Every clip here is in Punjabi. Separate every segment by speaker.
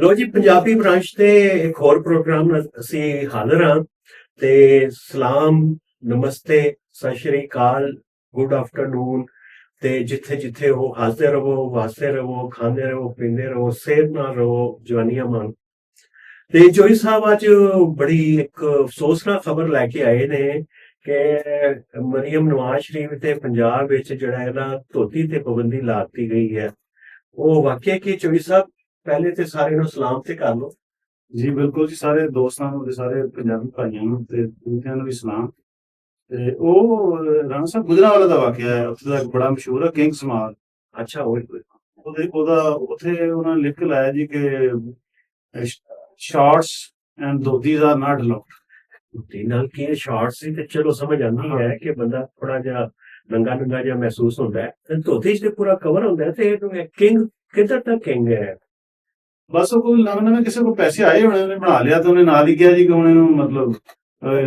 Speaker 1: ਲੋ ਜੀ, ਪੰਜਾਬੀ ਬ੍ਰਾਂਚ ਤੇ ਇੱਕ ਹੋਰ ਪ੍ਰੋਗਰਾਮ ਅਸੀਂ ਹਾਜ਼ਰ ਹਾਂ ਤੇ ਸਲਾਮ, ਨਮਸਤੇ, ਸਤਿ ਸ਼੍ਰੀ ਅਕਾਲ, ਗੁੱਡ ਆਫਟਰਨੂਨ ਤੇ ਜਿੱਥੇ ਜਿੱਥੇ ਉਹ ਹਾਜ਼ਰ ਰਹੋ ਵਾਸਤੇ ਰਹੋ, ਖਾਂਦੇ ਰਹੋ, ਪੀਂਦੇ ਰਹੋ, ਸਿਹਤ ਨਾਲ ਰਹੋ, ਜਵਾਨੀਆਂ ਮਾਣ ਤੇ ਜੋਈ ਸਾਹਿਬ ਅੱਜ ਬੜੀ ਇੱਕ ਅਫਸੋਸਨਾਕ ਖਬਰ ਲੈ ਕੇ ਆਏ ਨੇ ਕਿ ਮਰੀਮ ਨਵਾਜ਼ ਸ਼ਰੀਫ ਤੇ ਪੰਜਾਬ ਵਿੱਚ ਜਿਹੜਾ ਇਹਦਾ ਧੋਤੀ ਤੇ ਪਾਬੰਦੀ ਲਾਤੀ ਗਈ ਹੈ। ਉਹ ਵਾਕਿਆ ਕਿ ਚੋਈ ਸਾਹਿਬ ਪਹਿਲੇ ਤੇ ਸਾਰੇ ਨੂੰ ਸਲਾਮ ਤੇ ਕਰ ਲਓ।
Speaker 2: ਜੀ ਬਿਲਕੁਲ ਜੀ ਸਾਰੇ ਦੋਸਤਾਂ ਨੂੰ ਤੇ ਸਾਰੇ ਪੰਜਾਬੀ ਭਾਈਆਂ ਨੂੰ ਤੇ ਦੂਜਿਆਂ ਨੂੰ ਵੀ ਸਲਾਮ। ਤੇ ਉਹ ਰਾਣਾ ਸਾਹਿਬ ਗੁਜਰਾਂਵਾਲਾ ਦਾ ਵਾਕਿਆ ਹੈ ਉੱਥੇ ਦਾ ਇੱਕ ਬੜਾ ਮਸ਼ਹੂਰ ਹੈ ਕਿੰਗ ਸਮਾਲ।
Speaker 1: ਅੱਛਾ ਉਹ
Speaker 2: ਉਹਦੇ ਉਹਦਾ ਉੱਥੇ ਉਹਨਾਂ ਨੇ ਲਿਖ ਲਾਇਆ ਜੀ ਕਿ shorts and dhotis are not allowed
Speaker 1: ਤੇ ਨਾਲ ਕੀ ਸ਼ਾਰਟ ਸੀ ਤੇ ਚਲੋ ਸਮਝ ਆਉਂਦੀ ਹੈ ਕਿ ਬੰਦਾ ਥੋੜਾ ਜਿਹਾ ਨੰਗਾ ਨੰਗਾ ਜਿਹਾ ਮਹਿਸੂਸ ਹੁੰਦਾ ਹੈ। ਤੇ ਧੋਤੀ ਤੇ ਪੂਰਾ ਕਵਰ ਹੁੰਦਾ ਹੈ ਤੇ ਇਹ ਕਿੰਗ ਕਿੱਧਰ ਤੱਕ ਕਿੰਗ ਹੈ?
Speaker 2: ਬਸ ਉਹ ਕੋਈ ਨਵੇਂ ਨਵੇਂ ਕਿਸੇ ਕੋਲ ਪੈਸੇ ਆਏ ਹੋਣੇ ਉਹਨੇ ਬਣਾ ਲਿਆ ਤੇ ਉਹਨੇ ਨਾਲ ਹੀ ਕਿਹਾ ਜੀ ਕਿ ਹੁਣ ਇਹਨੂੰ ਮਤਲਬ ਅਹ,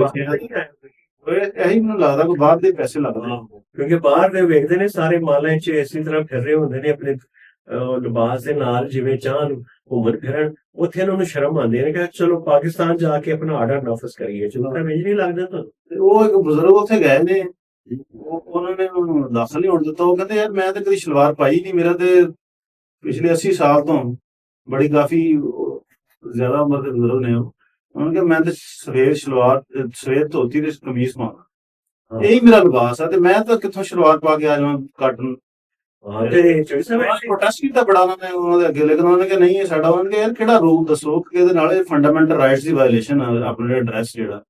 Speaker 2: ਇਹ- ਇਹੀ ਮੈਨੂੰ ਲੱਗਦਾ ਕੋਈ ਬਾਹਰ ਦੇ ਪੈਸੇ ਲੱਗਦੇ
Speaker 1: ਕਿਉਂਕਿ ਬਾਹਰ ਦੇ ਵੇਖਦੇ ਨੇ ਸਾਰੇ ਮਾਲਾਂ 'ਚ ਇਸੇ ਤਰ੍ਹਾਂ ਫਿਰ ਰਹੇ ਹੁੰਦੇ ਨੇ ਆਪਣੇ ਅਹ, ਲਿਬਾਸ ਦੇ ਨਾਲ ਜਿਵੇਂ ਚਾਹਨ ਘੁੰਮਣ ਫਿਰਨ ਉੱਥੇ ਇਹਨਾਂ ਨੂੰ ਸ਼ਰਮ ਆਉਂਦੀ ਹੈ ਕਿ ਚਲੋ ਪਾਕਿਸਤਾਨ ਜਾ ਕੇ ਆਪਣਾ ਆਰਡਰ ਨਾਫਸ ਕਰੀਏ। ਚਲੋ ਤਾਂ ਮੈਨੂੰ ਨਹੀਂ ਲੱਗਦਾ ਤੁਹਾਨੂੰ।
Speaker 2: ਉਹ ਇੱਕ ਬਜ਼ੁਰਗ ਉੱਥੇ ਗਏ ਨੇ ਉਹ ਉਹਨਾਂ ਨੇ ਦਾਖਲ ਨਹੀਂ ਹੋਣ ਦਿੱਤਾ ਉਹ ਕਹਿੰਦੇ ਯਾਰ ਮੈਂ ਤਾਂ ਕਦੀ ਸ਼ਲਵਾਰ ਪਾਈ ਨਹੀਂ ਮੇਰਾ ਤੇ ਪਿਛਲੇ 80 ਸਾਲ ਤੋਂ ਬੜੀ ਕਾਫੀ ਉਹ ਜ਼ਿਆਦਾ ਉਮਰ ਦੇ ਬਜ਼ੁਰਗ ਨੇ ਉਹ ਉਹਨਾਂ ਨੇ ਕਿਹਾ ਮੈਂ ਤੇ ਸਵੇਰ ਸ਼ਲਵਾਰ ਅਹ ਸਵੇਰ ਧੋਤੀ ਤੇ ਕਮੀਜ਼ ਪਾਉਣਾ। ਇਹੀ ਮੇਰਾ ਲਿਬਾਸ ਆ ਤੇ ਮੈਂ ਤਾਂ ਕਿੱਥੋਂ ਸ਼ਲਵਾਰ ਪਾ ਕੇ ਆ ਜਾਵਾਂ ਕਾਟਨ?
Speaker 1: ਤੇ
Speaker 2: ਪ੍ਰੋਟੈਸਟ ਕੀਤਾ ਬੜਾ ਉਹਨਾਂ ਨੇ ਉਹਨਾਂ ਦੇ ਅੱਗੇ ਲੇਕਿਨ ਉਹਨਾਂ ਨੇ ਕਿਹਾ ਨਹੀਂ ਇਹ ਸਾਡਾ ਉਹਨਾਂ ਨੇ ਯਾਰ ਕਿਹੜਾ ਰੂਲ ਦੱਸੋ ਕਿ ਇਹਦੇ ਨਾਲ ਇਹ ਫੰਡਾਮੈਂਟਲ ਰਾਈਟਸ ਦੀ ਵਾਇਲੇਸ਼ਨ ਆ ਆਪਣੇ ਐਡਰੈਸ ਜਿਹੜਾ।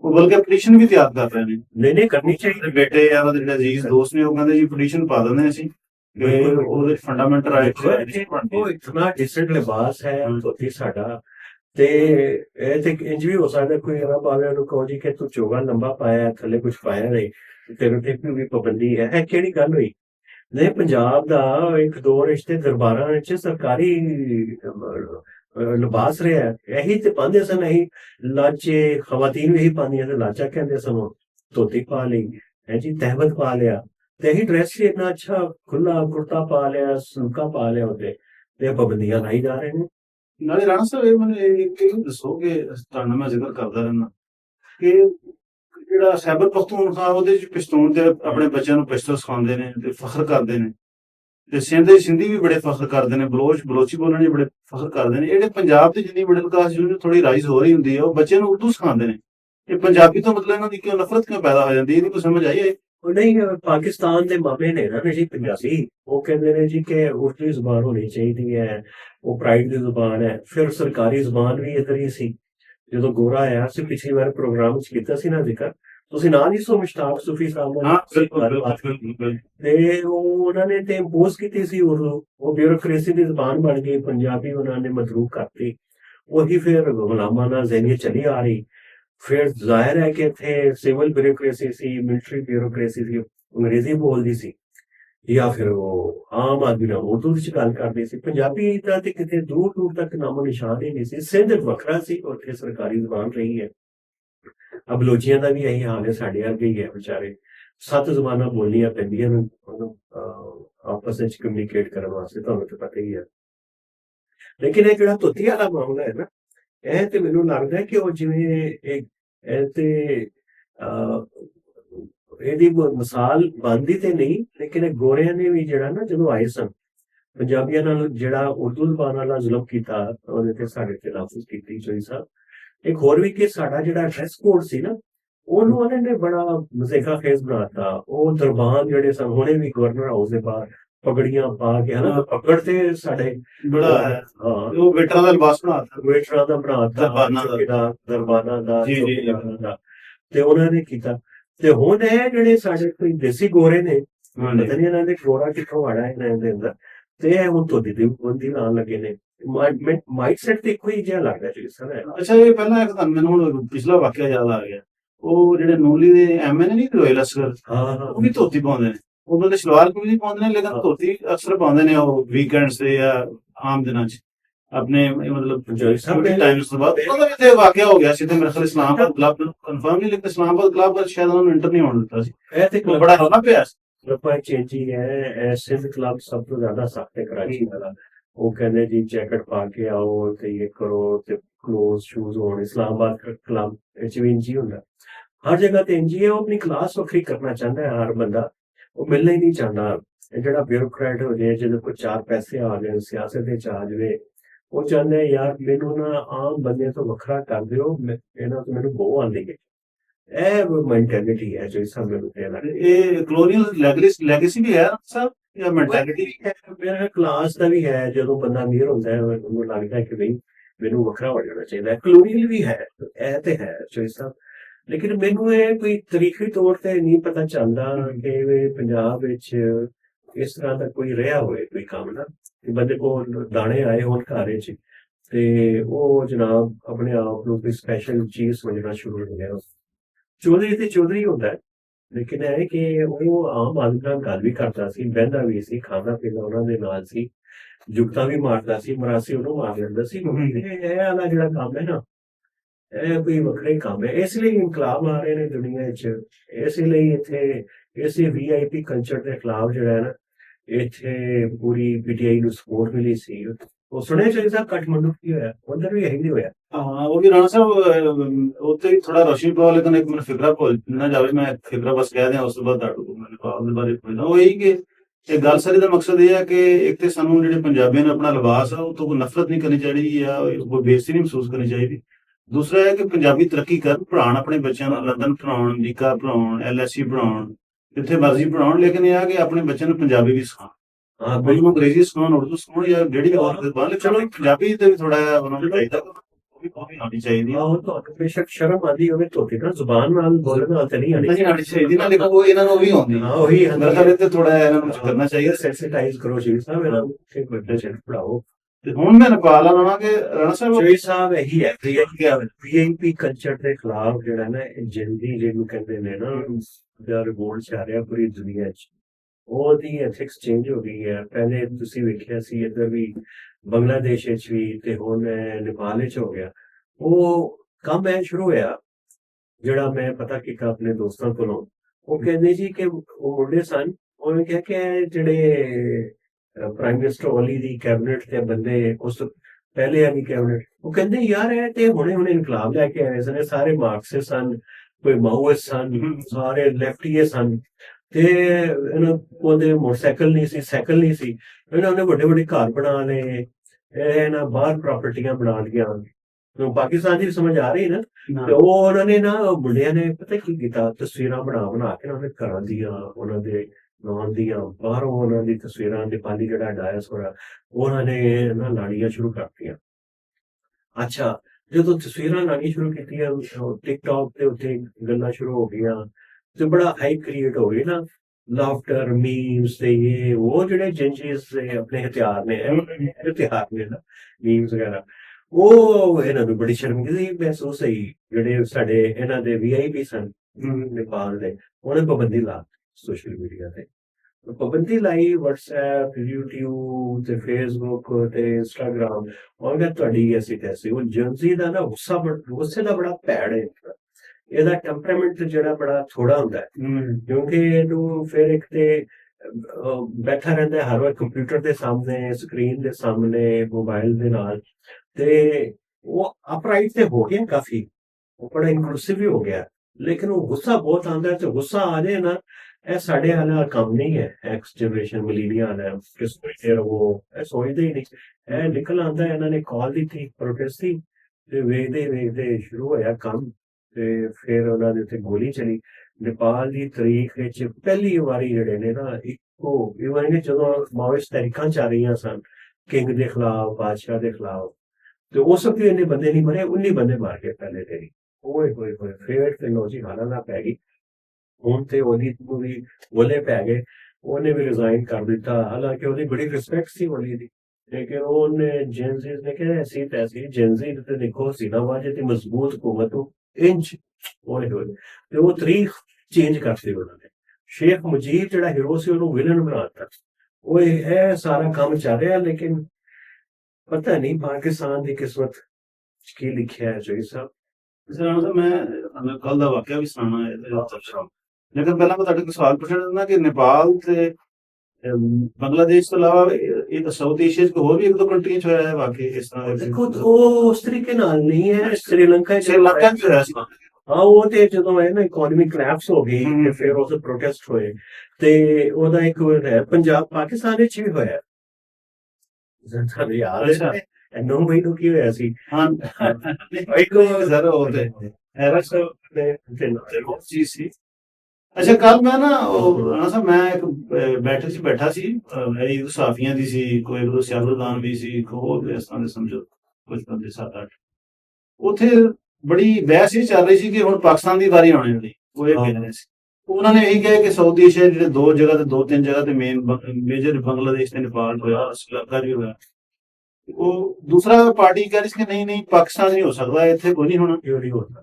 Speaker 2: ਉਹ ਬਲਕਿ ਪਟੀਸ਼ਨ ਵੀ ਤਿਆਰ ਕਰ ਰਹੇ ਨੇ।
Speaker 1: ਨਹੀਂ ਨਹੀਂ ਕਰਨੀ ਚਾਹੀਦੀ।
Speaker 2: ਤੇ ਬੇਟੇ ਆ ਉਹਦੇ ਜਿਹੜੇ ਅਜ਼ੀਜ਼ ਦੋਸਤ ਨੇ ਉਹ ਕਹਿੰਦੇ ਜੀ ਪਟੀਸ਼ਨ ਪਾ ਦਿੰਦੇ ਅਸੀਂ। ਕਿ
Speaker 1: ਬਿਲਕੁਲ।
Speaker 2: ਉਹਦੇ ਫੰਡਾਮੈਂਟਲ ਰਾਈਟਸ
Speaker 1: ਉਹ ਇਤਨਾ ਡਿਸੈਂਟ ਲਿਬਾਸ ਹੈ। ਧੋਤੀ ਸਾਡਾ ਤੇ ਇਹ ਤੇ ਇੰਜ ਵੀ ਹੋ ਸਕਦਾ ਕੋਈ ਅਰਬ ਆਵੇ ਨੂੰ ਕਹੋ ਜੀ ਕਿ ਤੂੰ ਚੋਗਾ ਲੰਬਾ ਪਾਇਆ ਹੈ, ਥੱਲੇ ਕੁਝ ਪਾਇਆ ਨਹੀਂ ਤੇਰੇ ਤੇ ਵੀ ਪਾਬੰਦੀ ਹੈ ਇਹ ਕਿਹੜੀ ਗੱਲ ਹੋਈ ਨਹੀਂ ਪੰਜਾਬ ਦਾ ਇੱਕ ਦੋ ਰਿਸ਼ਤੇ ਦਰਬਾਰਾਂ ਵਿੱਚ ਸਰਕਾਰੀ ਲਿਬਾਸ ਰਿਹਾ ਹੈ। ਇਹੀ ਤੇ ਪਾਉਂਦੇ ਸਨ ਇਹੀ ਲਾਚੇ ਖਵਾਤੀਨ ਵੀ ਇਹੀ ਪਾਉਂਦੀਆਂ ਤੇ ਲਾਚਾ ਕਹਿੰਦੇ ਸਨ। ਧੋਤੀ ਪਾ ਲਈ ਹੈ ਜੀ ਤਹਿਬਤ ਪਾ ਲਿਆ ਤੇ ਇਹੀ ਡਰੈਸ ਹੀ ਇੰਨਾ ਅੱਛਾ ਖੁੱਲਾ ਕੁੜਤਾ ਪਾ ਲਿਆ ਸੁਲਕਾ ਪਾ ਲਿਆ ਉਹਦੇ ਤੇ ਪਾਬੰਦੀਆਂ ਲਾਈ ਜਾ ਰਹੇ ਨੇ।
Speaker 2: ਨਾਲੇ ਰਾਣਾ ਸਾਹਿਬ, ਇਹ ਮੈਨੂੰ ਇਹ ਕਿ ਤੁਹਾਨੂੰ ਮੈਂ ਜ਼ਿਕਰ ਕਰਦਾ ਰਹਿਣਾ ਕਿ ਜਿਹੜਾ ਸੈਬਰ ਪਖਤੂਨਖਵਾ ਉਹਦੇ ਚ ਪਿਸਤੌਲ ਤੇ ਆਪਣੇ ਬੱਚਿਆਂ ਨੂੰ ਪਿਸਤੌਲ ਸਿਖਾਉਂਦੇ ਨੇ ਤੇ ਫਖਰ ਕਰਦੇ ਨੇ। ਤੇ ਸਿੰਧ, ਸਿੰਧੀ ਵੀ ਬੜੇ ਫਖਰ ਕਰਦੇ ਨੇ, ਬਲੋਚ, ਬਲੋਚੀ ਬੋਲਣ ਵੀ ਬੜੇ ਫਖਰ ਕਰਦੇ ਨੇ। ਜਿਹੜੇ ਪੰਜਾਬ ਦੀ ਜਿੰਨੀ ਮਿਡਲ ਕਲਾਸ ਯੂਨਿਟ ਥੋੜੀ ਰਾਈਜ਼ ਹੋ ਰਹੀ ਹੁੰਦੀ ਹੈ, ਉਹ ਬੱਚਿਆਂ ਨੂੰ ਉਰਦੂ ਸਿਖਾਉਂਦੇ ਨੇ। ਇਹ ਪੰਜਾਬੀ ਤੋਂ ਮਤਲਬ ਇਹਨਾਂ ਦੀ ਕਿਉਂ ਨਫ਼ਰਤ ਕਿਉਂ ਪੈਦਾ ਹੋ ਜਾਂਦੀ ਇਹਦੀ ਕੋਈ ਸਮਝ ਆਈ ਹੈ?
Speaker 1: ਉਹ ਨਹੀਂ ਪਾਕਿਸਤਾਨ ਦੇ ਮਾਪੇ ਨੇ ਨਾ ਜੀ ਪੰਜਾਬੀ। ਉਹ ਕਹਿੰਦੇ ਨੇ ਜੀ ਕਿ ਉਰਦੂ ਜ਼ੁਬਾਨ ਹੋਣੀ ਚਾਹੀਦੀ ਹੈ ਉਹ ਪ੍ਰਾਈਡ ਦੀ ਜ਼ੁਬਾਨ ਹੈ ਫਿਰ ਸਰਕਾਰੀ ਜ਼ੁਬਾਨ ਵੀ ਇਧਰ ਹੀ ਸੀ। ਜਦੋਂ ਗੋਰਾ ਆਇਆ ਸੀ ਪਿਛਲੀ ਵਾਰ ਪ੍ਰੋਗਰਾਮ ਚ ਕੀਤਾ ਸੀ ਨਾ ਜ਼ਿਕਰ। ਤੁਸੀਂ ਨਾਲ ਹੀ ਸੋ ਮੁਸ਼ਤਾਕ ਸੂਫੀ ਸਾਹਿਬ ਨਾਲ
Speaker 2: ਹਾਂ ਬਿਲਕੁਲ
Speaker 1: ਤੇ ਉਹ ਉਹਨਾਂ ਨੇ ਤੇ ਇੰਪੋਜ਼ ਕੀਤੀ ਸੀ ਉਰਦੂ। ਉਹ ਬਿਊਰੋਕ੍ਰੇਸੀ ਦੀ ਜ਼ੁਬਾਨ ਬਣ ਗਈ ਪੰਜਾਬੀ ਉਹਨਾਂ ਨੇ ਮਤਰੂਕ ਕਰਤੀ। ਉਹੀ ਫਿਰ ਗੁਲਾਮਾਂ ਨਾਲ ਜ਼ਹਿਨੀਅਤ ਚਲੀ ਆ ਰਹੀ। ਫਿਰ ਜ਼ਾਹਿਰ ਹੈ ਕਿ ਇੱਥੇ ਸਿਵਲ ਬਿਊਰੋਕ੍ਰੇਸੀ ਸੀ ਮਿਲਟਰੀ ਬਿਊਰੋਕ੍ਰੇਸੀ ਸੀ ਅੰਗਰੇਜ਼ੀ ਬੋਲਦੀ ਸੀ ਜਾਂ ਫਿਰ ਉਹ ਆਮ ਆਦਮੀ ਨਾਲ ਉਰਦੂ ਵਿੱਚ ਗੱਲ ਕਰਦੀ ਸੀ ਪੰਜਾਬੀ ਦਾ ਤੇ ਕਿਤੇ ਦੂਰ ਦੂਰ ਤੱਕ ਨਾਮੋ ਨਿਸ਼ਾਨ ਹੀ ਨਹੀਂ ਸੀ ਸਿੰਧ ਵੱਖਰਾ ਸੀ ਉੱਥੇ ਸਰਕਾਰੀ ਜ਼ੁਬਾਨ ਰਹੀ ਹੈ। ਅਬਲੋਚੀਆਂ ਦਾ ਵੀ ਇਹੀ ਹਾਲ ਹੈ ਸਾਡੇ ਵਰਗੇ ਹੀ ਹੈ ਵਿਚਾਰੇ। ਸੱਤ ਜ਼ੁਬਾਨਾਂ ਬੋਲੀਆਂ ਪੈਂਦੀਆਂ ਨੇ ਉਹਨੂੰ, ਅਹ, ਆਪਸ ਵਿੱਚ ਕਮਿਊਨੀਕੇਟ ਕਰਨ ਵਾਸਤੇ ਤੁਹਾਨੂੰ ਤਾਂ ਪਤਾ ਹੀ ਹੈ। ਲੇਕਿਨ ਇਹ ਜਿਹੜਾ ਧੋਤੀ ਵਾਲਾ ਮਾਮਲਾ ਹੈ ਨਾ ਇਹ ਤੇ ਮੈਨੂੰ ਲੱਗਦਾ ਕਿ ਉਹ ਜਿਵੇਂ ਇੱਕ ਇਹ ਤੇ ਇਹਦੀ ਮਿਸਾਲ ਬੰਦੀ ਤੇ ਨਹੀਂ, ਲੇਕਿਨ ਗੋਰਿਆਂ ਨੇ ਵੀ ਜਿਹੜਾ ਨਾ ਜਦੋਂ ਆਏ ਸਨ, ਪੰਜਾਬੀਆਂ ਨਾਲ ਜਿਹੜਾ ਉਰਦੂ ਜ਼ਬਾਨ ਵਾਲਾ ਜ਼ੁਲਮ ਕੀਤਾ, ਉਹਦੇ ਤੇ ਸਾਡੇ ਤੇ ਲਾਫਜ਼ ਕੀਤੀ ਚੋਈ ਸਾਹਿਬ। ਇੱਕ ਹੋਰ ਵੀ ਕਿ ਸਾਡਾ ਜਿਹੜਾ ਡਰੈਸ ਕੋਡ ਸੀ ਨਾ, ਉਹਨੂੰ ਉਹਨਾਂ ਨੇ ਬੜਾ ਮਜ਼ੇਕਾ ਖੇਜ਼ ਬਣਾਤਾ। ਉਹ ਦਰਬਾਨ ਜਿਹੜੇ ਸਨ, ਹੁਣੇ ਵੀ ਗਵਰਨਰ ਹਾਊਸ ਦੇ ਬਾਹਰ ਪਗੜੀਆਂ ਪਾ ਕੇ ਹਨਾ ਪਕੜ ਤੇ ਸਾਡੇ
Speaker 2: ਬੜਾ ਹੈ।
Speaker 1: ਹਾਂ।
Speaker 2: ਉਹ ਵੇਟਰਾਂ ਦਾ ਲਿਬਾਸ ਬਣਾਤਾ
Speaker 1: ਵੇਟਰਾਂ ਦਾ ਬਣਾਤਾ
Speaker 2: ਦਰਬਾਨਾਂ ਦਾ।
Speaker 1: ਦਾ ਦਰਬਾਨਾਂ ਦਾ
Speaker 2: ਜੀ, ਜੀ,
Speaker 1: ਤੇ ਉਹਨਾਂ ਨੇ ਕੀਤਾ। ਤੇ ਹੁਣ ਇਹ ਜਿਹੜੇ ਸਾਡੇ ਕੋਈ ਦੇਸੀ ਗੋਰੇ ਨੇ ਪਤਾ ਨਹੀਂ ਇਹਨਾਂ ਦੇ ਗੋਰਾ ਕਿੱਥੋਂ ਆੜਾ ਇਹਨਾਂ ਦੇ ਅੰਦਰ। ਤੇ ਇਹ ਹੁਣ ਤੋਂ ਦੀ ਬੰਦੀ ਲਾਉਣ ਲੱਗੇ ਨੇ। ਮਾਈਂਡ ਸੈਟ ਤੇ ਇੱਕੋ ਹੀ ਜਿਹਾ ਲੱਗਦਾ ਜੀ ਸਰ
Speaker 2: ਅੱਛਾ ਇਹ ਪਹਿਲਾਂ ਇੱਕ ਤੁਹਾਨੂੰ ਮੈਨੂੰ ਹੁਣ ਪਿਛਲਾ ਵਾਕਿਆ ਯਾਦ ਆ ਗਿਆ। ਉਹ ਜਿਹੜੇ ਨੂਲੀ ਦੇ ਐਮਐਨ ਨਹੀਂ ਰੋਇਲ ਅਸਕਰ
Speaker 1: ਹਾਂ ਹਾਂ।
Speaker 2: ਉਹ ਵੀ ਧੋਤੀ ਪਾਉਂਦੇ ਨੇ। ਉਹ ਬੰਦੇ ਸਲਵਾਰ ਕਮੀਜ਼ ਪਾਉਂਦੇ ਨੇ ਲੇਕਿਨ। ਧੋਤੀ ਅਕਸਰ ਪਾਉਂਦੇ ਨੇ ਉਹ ਵੀਕਐਂਡਸ ਤੇ ਜਾਂ ਆਮ ਦਿਨਾਂ 'ਚ। ਆਪਣੇ ਮਤਲਬ
Speaker 1: ਜੋ
Speaker 2: ਟਾਈਮਸ ਤੋਂ ਬਾਅਦ। ਉਹਦਾ ਵੀ ਤੇ ਵਾਕਿਆ ਹੋ ਗਿਆ ਸੀ ਤੇ ਮੇਰੇ ਖਿਆਲ ਇਸਲਾਮਾਬਾਦ ਕਲੱਬ ਨੂੰ ਕਨਫਰਮ ਨਹੀਂ ਲੇਕਿਨ ਇਸਲਾਮਾਬਾਦ ਕਲੱਬ ਸ਼ਾਇਦ ਉਹਨਾਂ ਨੂੰ ਇੰਟਰ ਨਹੀਂ ਹੋਣ ਦਿੱਤਾ ਸੀ।
Speaker 1: ਇਹ ਤੇ
Speaker 2: ਬੜਾ ਰੌਲਾ ਪਿਆ ਸੀ।
Speaker 1: ਕਲੱਬਾਂ ਚੇਂਜੀ ਹੈ ਸਿੰਧ ਕਲੱਬ ਸਭ ਤੋਂ ਜ਼ਿਆਦਾ ਸਖਤ ਹੈ ਕਰਾਚੀ ਵਾਲਾ। ਉਹ ਕਹਿੰਦੇ ਜੀ ਜੈਕਟ ਪਾ ਕੇ ਆਓ ਤੇ ਇਹ ਕਰੋ ਤੇ ਕਲੋਜ਼ ਸ਼ੂਜ਼ ਹੋਣ। ਇਸਲਾਮਾਬਾਦ ਕਲੱਬ ਵਿੱਚ ਵੀ ਇੰਜੀ ਹੁੰਦਾ। ਹਰ ਜਗ੍ਹਾ ਤੇ ਇੰਜੀ ਹੈ ਉਹ ਆਪਣੀ ਕਲਾਸ ਵੱਖਰੀ ਕਰਨਾ ਚਾਹੁੰਦਾ ਹੈ ਹਰ ਬੰਦਾ। ਉਹ ਮਿਲਣਾ ਹੀ ਨਹੀਂ ਚਾਹੁੰਦਾ ਇਹ ਜਿਹੜਾ ਬਿਊਰੋਕਰੇਟ ਹੋ ਜੇ ਜਿਹਦੇ ਕੋਲ ਚਾਰ ਪੈਸੇ ਆ ਗਏ ਸਿਆਸਤ ਦੇ ਚ ਆ ਜਾਵੇ ਉਹ ਚਾਹੁੰਦਾ ਹੈ, ਯਾਰ ਮੈਨੂੰ ਨਾ ਆਮ ਬੰਦੇ ਤੋਂ ਵੱਖਰਾ ਕਰ ਦਿਓ ਇਹਨਾਂ ਤੋਂ ਮੈਨੂੰ ਬਹੁਤ ਆਉਂਦੀ ਹੈ ਇਹ ਮੈਂਟੈਲਿਟੀ ਹੈ ਜੋ ਇਸ ਸਮੇਂ ਤੇ ਲੱਗ
Speaker 2: ਇਹ ਕਲੋਨੀਅਲ ਲੈਗੇਸੀ ਵੀ ਹੈ ਸਰ? ਜਾਂ ਮੈਂਟੈਲਿਟੀ
Speaker 1: ਮੇਰਾ ਕਲਾਸ ਦਾ ਵੀ ਹੈ ਜਦੋਂ ਬੰਦਾ ਅਮੀਰ ਹੁੰਦਾ ਹੈ ਉਹਨੂੰ ਲੱਗਦਾ ਹੈ ਕਿ ਵੀ ਮੈਨੂੰ ਵੱਖਰਾ ਹੋ ਜਾਣਾ ਚਾਹੀਦਾ ਹੈ। ਕਲੋਨੀਅਲ ਵੀ ਹੈ ਇਹ ਤੇ ਹੈ ਚੋਇਸਾਂ ਲੇਕਿਨ ਮੈਨੂੰ ਇਹ ਕੋਈ ਤਰੀਕੀ ਤੌਰ ਤੇ ਨਹੀਂ ਪਤਾ ਚੱਲਦਾ ਕਿ ਵੀ ਪੰਜਾਬ ਵਿੱਚ ਇਸ ਤਰ੍ਹਾਂ ਦਾ ਕੋਈ ਰਿਹਾ ਹੋਵੇ ਕੋਈ ਕੰਮ ਨਾ। ਕਿ ਬੰਦੇ ਕੋਲ ਦਾਣੇ ਆਏ ਹੋਣ ਘਰ ਚ ਤੇ ਉਹ ਜਨਾਬ ਆਪਣੇ ਆਪ ਨੂੰ ਕੋਈ ਸਪੈਸ਼ਲ ਚੀਜ਼ ਸਮਝਣਾ ਸ਼ੁਰੂ ਹੋ ਗਿਆ। ਚੌਧਰੀ ਤੇ ਚੌਧਰੀ ਹੁੰਦਾ ਲੇਕਿਨ ਇਹ ਕਿ ਉਹ ਆਮ ਆਦਮੀ ਨਾਲ ਗੱਲ ਵੀ ਕਰਦਾ ਸੀ, ਬਹਿੰਦਾ ਵੀ ਸੀ ਖਾਣਾ ਪੀਣਾ ਉਹਨਾਂ ਦੇ ਨਾਲ ਸੀ, ਜੁਗਤਾ ਵੀ ਮਾਰਦਾ ਸੀ, ਮਰਾਸੀ ਉਹਨੂੰ ਮਾਰ ਲੈਂਦਾ ਸੀ। ਇਹ ਇਹ ਜਿਹੜਾ ਕੰਮ ਹੈ ਨਾ ਇਹ ਕੋਈ ਵੱਖਰਾ ਹੀ ਕੰਮ ਹੈ। ਇਸ ਲਈ ਇਨਕਲਾਬ ਆ ਰਹੇ ਨੇ ਦੁਨੀਆ ਵਿੱਚ। ਇਸ ਲਈ ਇੱਥੇ, ਇਸੇ ਵੀਆਈਪੀ ਕਲਚਰ ਦੇ ਖਿਲਾਫ ਜਿਹੜਾ ਹੈ ਨਾ, ਇੱਥੇ ਪੂਰੀ ਪੀਟੀਆਈ ਨੂੰ ਸਪੋਰਟ ਮਿਲੀ ਸੀ। ਉਹ ਸੁਣਿਆ ਚਾਹੀਦਾ ਕਠਮੰਡੂ ਕੀ ਹੋਇਆ? ਉਧਰ ਵੀ ਇਹੀ ਹੋਇਆ।
Speaker 2: ਹਾਂ, ਉਹ ਵੀ ਰਾਣਾ ਸਾਹਿਬ ਉੱਤੇ ਥੋੜਾ ਰੋਸ਼ਨੀ ਪਾਓ ਲੇਕਿਨ ਇੱਕ ਮੈਨੂੰ ਫਿਕਰਾ ਭੁੱਲ ਨਾ ਜਾਵੇ, ਮੈਂ ਫਿਕਰਾ ਬਸ ਕਹਿ ਦਿਆਂ, ਉਸ ਤੋਂ ਬਾਅਦ ਤੁਹਾਡੇ ਮੈਨੂੰ ਪਾਲ ਦੇ ਬਾਰੇ ਪੁੱਛਦਾ। ਉਹ ਇਹੀ ਕਿ ਇਹ ਗੱਲ ਸਾਰੀ ਦਾ ਮਕਸਦ ਇਹ ਹੈ ਕਿ ਇੱਕ ਤੇ ਸਾਨੂੰ ਜਿਹੜੇ ਪੰਜਾਬੀਆਂ ਨੇ ਆਪਣਾ ਲਿਬਾਸ ਆ, ਉਹ ਤੋਂ ਕੋਈ ਨਫ਼ਰਤ ਨਹੀਂ ਕਰਨੀ ਚਾਹੀਦੀ ਜਾਂ ਕੋਈ ਬੇਇੱਜ਼ਤੀ ਨਹੀਂ ਮਹਿਸੂਸ ਕਰਨੀ ਚਾਹੀਦੀ। ਦੂਸਰਾ ਹੈ ਕਿ ਪੰਜਾਬੀ ਤਰੱਕੀ ਕਰਨ ਪੜ੍ਹਾਉਣ ਆਪਣੇ ਬੱਚਿਆਂ ਨੂੰ ਲੰਡਨ ਪੜ੍ਹਾਉਣ ਅਮਰੀਕਾ ਪੜ੍ਹਾਉਣ ਐਲਐਸਸੀ ਪੜ੍ਹਾਉਣ ਜਿੱਥੇ ਮਰਜ਼ੀ ਪੜ੍ਹਾਉਣ ਲੇਕਿਨ ਇਹ ਆ ਕਿ ਆਪਣੇ ਬੱਚਿਆਂ ਨੂੰ ਪੰਜਾਬੀ ਵੀ ਸਿਖਾਉਣ।
Speaker 1: ਹਾਂ
Speaker 2: ਮੈਨੂੰ ਅੰਗਰੇਜ਼ੀ ਸਿਖਾਉਣ ਉਰਦੂ ਸਿਖਾਉਣ ਜਾਂ ਜਿਹੜੀ ਹੋਰ ਬਾਹਰ ਚਲੋ ਪੰਜਾਬੀ ਤੇ ਵੀ ਥੋੜਾ ਉਹਨਾਂ ਨੂੰ ਚਾਹੀਦਾ ਉਹ ਵੀ ਉਹ ਵੀ ਆਉਣੀ ਚਾਹੀਦੀ ਆ
Speaker 1: ਆਹ ਤੁਹਾਨੂੰ ਬੇਸ਼ੱਕ ਸ਼ਰਮ ਆਦੀ ਹੋਵੇ ਧੋਤੀ ਨਾਲ ਜ਼ੁਬਾਨ ਨਾਲ ਬੋਲਣ ਨਾਲ ਤੇ ਨਹੀਂ ਆਣੀ
Speaker 2: ਨਹੀਂ ਆਉਣੀ ਚਾਹੀਦੀ। ਨਾ ਦੇਖੋ ਉਹ ਇਹਨਾਂ ਨੂੰ ਵੀ ਆਉਂਦੀ।
Speaker 1: ਹਾਂ ਉਹੀ
Speaker 2: ਮੇਰੇ ਖਿਆਲ ਤੇ ਥੋੜਾ ਇਹਨਾਂ ਨੂੰ ਕਰਨਾ ਚਾਹੀਦਾ।
Speaker 1: ਸੈਂਸਿਟਾਈਜ਼ ਕਰੋ ਜੀ ਸਾਹਿਬ ਇਹਨਾਂ ਨੂੰ। ਕਿ ਵੱਡੇ ਚੈਨਲ ਪੜਾਓ
Speaker 2: ਤੇ ਹੁਣ ਮੈਂ ਨੇਪਾਲ ਕਿ ਰਾਣਾ ਸਾਹਿਬ
Speaker 1: ਜੀ ਸਾਹਿਬ ਇਹੀ ਹੈ ਵੀਆਈਪੀ ਕਲਚਰ ਦੇ ਖਿਲਾਫ ਜਿਹੜਾ ਨਾ ਜਲਦੀ ਜਿਹਨੂੰ ਕਹਿੰਦੇ ਨੇ ਨਾ ਦਾ ਰਿਵੋਲਟ ਚੱਲ ਰਿਹਾ ਪੂਰੀ ਦੁਨੀਆ 'ਚ। ਉਹਦੀ ਐਥਿਕਸ ਚੇਂਜ ਹੋ ਗਈ ਹੈ। ਪਹਿਲੇ ਤੁਸੀਂ ਵੇਖਿਆ ਸੀ ਇੱਧਰ ਵੀ ਬੰਗਲਾਦੇਸ਼ ਵਿੱਚ ਵੀ ਤੇ ਹੁਣ ਨੇਪਾਲ ਵਿੱਚ ਹੋ ਗਿਆ। ਉਹ ਕੰਮ ਐ ਸ਼ੁਰੂ ਹੋਇਆ। ਜਿਹੜਾ ਮੈਂ ਪਤਾ ਕੀਤਾ ਆਪਣੇ ਦੋਸਤਾਂ ਕੋਲੋਂ ਉਹ ਕਹਿੰਦੇ ਜੀ ਕਿ ਉਹ ਮੁੰਡੇ ਸਨ ਉਹਨੇ ਕਿਹਾ ਕਿ ਜਿਹੜੇ ਪ੍ਰਾਈਮ ਮਿਨਿਸਟਰ ਓਲੀ ਦੀ ਕੈਬਨਿਟ ਦੇ ਬੰਦੇ ਉਸ ਤੋਂ ਪਹਿਲੇ ਵਾਲੀ ਕੈਬਨਿਟ ਉਹ ਕਹਿੰਦੇ ਯਾਰ ਇਹ ਤੇ ਹੁਣੇ ਹੁਣੇ ਇਨਕਲਾਬ ਲੈ ਕੇ ਆਏ ਸਨ ਸਾਰੇ ਮਾਰਕਸਿਸਟ ਸਨ ਕੋਈ ਮਾਓਇਸਟ ਸਨ ਸਾਰੇ ਲੈਫਟੀਏ ਸਨ ਤੇ ਇਹਨਾਂ ਕੋਲ ਮੋਟਰਸਾਈਕਲ ਨਹੀਂ ਸੀ ਸਾਈਕਲ ਨਹੀਂ ਸੀ ਇਹਨਾਂ ਨੇ ਵੱਡੇ ਵੱਡੇ ਘਰ ਬਣਾ ਲਏ ਇਹ ਇਹਨਾਂ ਬਾਹਰ ਪ੍ਰਾਪਰਟੀਆਂ ਬਣਾ ਲਈਆਂ ਤੇ ਪਾਕਿਸਤਾਨ ਦੀ ਸਮਝ ਆ ਰਹੀ ਨਾ ਤੇ ਉਹ ਉਹਨਾਂ ਨੇ ਨਾ ਮੁੰਡਿਆਂ ਨੇ ਪਤਾ ਕੀ ਕੀਤਾ ਤਸਵੀਰਾਂ ਬਣਾ ਬਣਾ ਕੇ ਨਾ ਉਹਦੇ ਘਰਾਂ ਦੀਆਂ ਉਹਨਾਂ ਦੇ ਨਾਂ ਦੀਆਂ ਬਾਹਰੋਂ ਉਹਨਾਂ ਦੀ ਤਸਵੀਰਾਂ ਨੇਪਾਲੀ ਜਿਹੜਾ ਡਾਇਸਪੋਰਾ ਉਹਨਾਂ ਨੇ ਨਾ ਲਾਣੀਆਂ ਸ਼ੁਰੂ ਕਰਤੀਆਂ। ਅੱਛਾ ਜਦੋਂ ਤਸਵੀਰਾਂ ਲਾਣੀ ਸ਼ੁਰੂ ਕੀਤੀਆਂ ਟਿਕਟੌਕ ਤੇ ਉੱਤੇ ਗੱਲਾਂ ਸ਼ੁਰੂ ਹੋ ਗਈਆਂ ਤੇ ਬੜਾ ਹਾਈਪ ਕ੍ਰੀਏਟ ਹੋ ਗਈ ਨਾ। ਲਾਫਟਰ ਮੀਮਸ ਤੇ ਇਹ ਉਹ ਜਿਹੜੇ ਜੰਜੀਸ ਦੇ ਆਪਣੇ ਹਥਿਆਰ ਨੇ ਹਥਿਆਰ ਨੇ ਨਾ ਮੀਮਸ ਵਗੈਰਾ ਉਹ ਇਹਨਾਂ ਨੂੰ ਬੜੀ ਸ਼ਰਮਿੰਦਗੀ ਮਹਿਸੂਸ ਹੋਈ। ਜਿਹੜੇ ਸਾਡੇ ਇਹਨਾਂ ਦੇ ਵੀਆਈਪੀ ਸਨ ਨੇਪਾਲ ਦੇ ਉਹਨੇ ਪਾਬੰਦੀ ਲਾ ਸੋਸ਼ਲ ਮੀਡੀਆ ਤੇ। ਪਾਬੰਦੀ ਲਾਈ WhatsApp YouTube ਤੇ Facebook ਤੇ Instagram ਉਹ ਕਹਿੰਦਾ ਤੁਹਾਡੀ ਐਸੀ ਤੈਸੀ ਉਹ ਜਨਜ਼ੀ ਦਾ ਨਾ ਗੁੱਸਾ ਗੁੱਸੇ ਦਾ ਬੜਾ ਭੈੜ ਹੈ ਇਹਦਾ ਟੈਂਪਰਾਮੈਂਟ ਜਿਹੜਾ ਬੜਾ ਥੋੜਾ ਹੁੰਦਾ ਹੈ। ਕਿਉਂਕਿ ਇਹਨੂੰ ਫਿਰ ਇੱਕ ਤੇ ਬੈਠਾ ਰਹਿੰਦਾ ਹਰ ਵਾਰ ਕੰਪਿਊਟਰ ਦੇ ਸਾਹਮਣੇ ਸਕਰੀਨ ਦੇ ਸਾਹਮਣੇ ਮੋਬਾਈਲ ਦੇ ਨਾਲ। ਤੇ ਉਹ ਅਪਰਾਈਟ ਤੇ ਹੋ ਗਿਆ ਕਾਫੀ। ਉਹ ਬੜਾ ਇਨਕਲੂਸਿਵ ਹੋ ਗਿਆ। ਲੇਕਿਨ ਉਹ ਗੁੱਸਾ ਬਹੁਤ ਆਉਂਦਾ ਤੇ ਗੁੱਸਾ ਆ ਜਾਏ ਨਾ ਇਹ ਸਾਡੇ ਵਾਲਾ ਕੰਮ ਨਹੀਂ ਹੈ ਐਕਸ ਜਨਰੇਸ਼ਨ ਮਿਲੀਨੀਆ ਵਾਲਾ ਕਿ ਸੋਚਦੇ ਰਹੋ ਇਹ ਸੋਚਦੇ ਹੀ ਨਹੀਂ। ਇਹ ਨਿਕਲ ਆਉਂਦਾ, ਇਹਨਾਂ ਨੇ ਕਾਲ ਦਿੱਤੀ ਪ੍ਰੋਟੈਸਟ ਦੀ ਤੇ ਵੇਖਦੇ ਵੇਖਦੇ ਸ਼ੁਰੂ ਹੋਇਆ ਕੰਮ, ਤੇ ਫਿਰ ਉਹਨਾਂ ਦੇ ਉੱਤੇ ਗੋਲੀ ਚਲੀ। ਨੇਪਾਲ ਦੀ ਤਾਰੀਖ ਵਿੱਚ ਪਹਿਲੀ ਵਾਰੀ ਜਿਹੜੇ ਨੇ ਨਾ, ਇੱਕੋ ਇਵਨ ਨੇ ਜਦੋਂ ਮਾਓਇਸਟ ਤਰੀਕਾਂ ਚੱਲ ਰਹੀਆਂ ਸਨ, ਕਿੰਗ ਦੇ ਖਿਲਾਫ, ਬਾਦਸ਼ਾਹ ਦੇ ਖਿਲਾਫ, ਤੇ ਉਸ ਵਕਤ ਵੀ ਇੰਨੇ ਬੰਦੇ ਨਹੀਂ ਮਰੇ 19 ਬੰਦੇ ਮਾਰ ਕੇ ਪਹਿਲੇ ਤੇਰੀ ਓਏ ਹੋਏ ਹੋਏ, ਫੇਰ ਟੈਕਨੋਲੋਜੀ ਹਾਲਾਂ ਦਾ ਪੈ ਗਈ। ਹੁਣ ਤੇ ਉਹਦੀ ਨੂੰ ਵੀ ਉਹਲੇ ਪੈ ਗਏ। ਉਹਨੇ ਵੀ ਰਿਜ਼ਾਈਨ ਕਰ ਦਿੱਤਾ। ਹਾਲਾਂਕਿ ਉਹਦੀ ਬੜੀ ਰਿਸਪੈਕਟ ਸੀ ਉਹਦੀ ਦੀ। ਲੇਕਿਨ ਉਹਨੇ ਜੈਨਜ਼ੀਸ ਨੇ ਕਿਹਾ, ਐਸੀ ਤੈਸੀ ਜੈਨਜ਼ੀ ਤੇ ਦੇਖੋ, ਸੀਨਾ ਤੇ ਮਜ਼ਬੂਤ ਹਕੂਮਤ ਇੰਚ ਓਏ ਹੋਏ ਤੇ ਉਹ ਤਰੀਖ ਚੇਂਜ ਕਰਤੀ ਉਹਨਾਂ ਨੇ। ਸ਼ੇਖ ਮੁਜੀਬ ਜਿਹੜਾ ਹੀਰੋ ਸੀ, ਉਹਨੂੰ ਵਿਲਨ ਬਣਾਤਾ ਉਹ ਇਹ ਸਾਰਾ ਕੰਮ ਚੱਲ ਰਿਹਾ, ਲੇਕਿਨ ਪਤਾ ਨਹੀਂ ਪਾਕਿਸਤਾਨ ਦੀ ਕਿਸਮਤ ਕੀ ਲਿਖਿਆ ਹੈ ਜੀ ਸਾਹਿਬ।
Speaker 2: ਰਾਣਾ ਮੈਂ ਕੱਲ ਦਾ ਵਾਕਿਆ ਵੀ ਸੁਣਾਉਣਾ ਹੈ, ਇਹਦੇ ਲੇਕਿਨ ਪਹਿਲਾਂ ਮੈਂ ਤੁਹਾਡੇ ਕੋਲ ਸਵਾਲ ਪੁੱਛਣਾ ਚਾਹੁੰਦਾ ਕਿ ਨੇਪਾਲ ਤੇ ਬੰਗਲਾਦੇਸ਼ ਤੋਂ ਇਲਾਵਾ ਇਹ ਇਹ ਤਾਂ ਸਾਊਥ ਏਸ਼ੀਆ 'ਚ ਹੋਰ ਵੀ ਇੱਕ ਦੋ ਕੰਟਰੀਆਂ 'ਚ ਹੋਇਆ ਹੈ ਵਾਕਈ ਇਸ ਤਰ੍ਹਾਂ ਦੇ
Speaker 1: ਦੇਖੋ ਉਹ ਉਸ ਤਰੀਕੇ ਨਾਲ ਨਹੀਂ ਹੈ ਸ੍ਰੀਲੰਕਾ 'ਚ
Speaker 2: ਸ਼੍ਰੀਲੰਕਾ 'ਚ ਹੋਇਆ ਸੀ।
Speaker 1: ਹਾਂ ਉਹ ਤੇ ਜਦੋਂ ਹੈ ਨਾ ਇਕਨੋਮਿਕ ਕ੍ਰੈਪਸ ਹੋ ਗਈ। ਤੇ ਫਿਰ ਉਸ ਪ੍ਰੋਟੈਸਟ ਹੋਏ ਤੇ ਉਹਦਾ ਇੱਕ ਹੋਰ ਹੈ ਪੰਜਾਬ ਪਾਕਿਸਤਾਨ ਵਿੱਚ ਵੀ ਹੋਇਆ। ਜਨਤਾ ਦੇ
Speaker 2: ਅੱਛਾ।
Speaker 1: ਹੈ ਨੋ ਮਈ ਨੂੰ ਕੀ ਹੋਇਆ ਸੀ?
Speaker 2: ਹਾਂ। ਇੱਕ ਜ਼ਰਾ ਹੋਰ ਤੇ। ਐਰਸ
Speaker 1: ਨੇ ਤੇ
Speaker 2: ਚੀਜ਼ ਸੀ। ਅੱਛਾ ਕੱਲ ਮੈਂ ਨਾ ਉਹ ਨਾ ਸਾ ਮੈਂ ਇੱਕ ਬੈਠਕ 'ਚ ਬੈਠਾ ਸੀ ਅਹ, ਇਹ ਸਾਫੀਆਂ ਦੀ ਸੀ ਕੋਈ ਦੋ ਸਿਆਸਤਦਾਨ ਵੀ ਸੀ ਹੋਰ ਇਸ ਤਰ੍ਹਾਂ ਦੇ ਸਮਝੋ ਕੁਝ ਬੰਦੇ ਸੱਤ ਅੱਠ। ਉੱਥੇ ਬੜੀ ਬਹਿਸ ਇਹ ਚੱਲ ਰਹੀ ਸੀ ਕਿ ਹੁਣ ਪਾਕਿਸਤਾਨ ਦੀ ਵਾਰੀ ਆਉਣੀ ਵਾਲੀ ਉਹ ਇਹ ਕਹਿ ਰਹੇ ਸੀ। ਉਹਨਾਂ ਨੇ ਇਹ ਕਿਹਾ ਕਿ ਸਾਊਥ ਏਸ਼ੀਆ ਜਿਹੜੇ ਦੋ ਜਗ੍ਹਾ ਤੇ ਦੋ ਤਿੰਨ ਜਗ੍ਹਾ ਤੇ ਮੇਨ ਮੇਜਰ ਬੰਗਲਾਦੇਸ਼ ਤੇ ਨੇਪਾਲ ਹੋਇਆ ਸ਼੍ਰੀਲੰਕਾ ਵੀ ਹੋਇਆ। ਉਹ ਦੂਸਰਾ ਪਾਰਟੀ ਕਹਿ ਰਹੀ ਸੀ ਕਿ ਨਹੀਂ ਨਹੀਂ ਪਾਕਿਸਤਾਨ ਨਹੀਂ ਹੋ ਸਕਦਾ ਇੱਥੇ ਕੋਈ ਨਹੀਂ ਹੋਣਾ।
Speaker 1: ਕਿਉਂ ਨਹੀਂ ਹੁੰਦਾ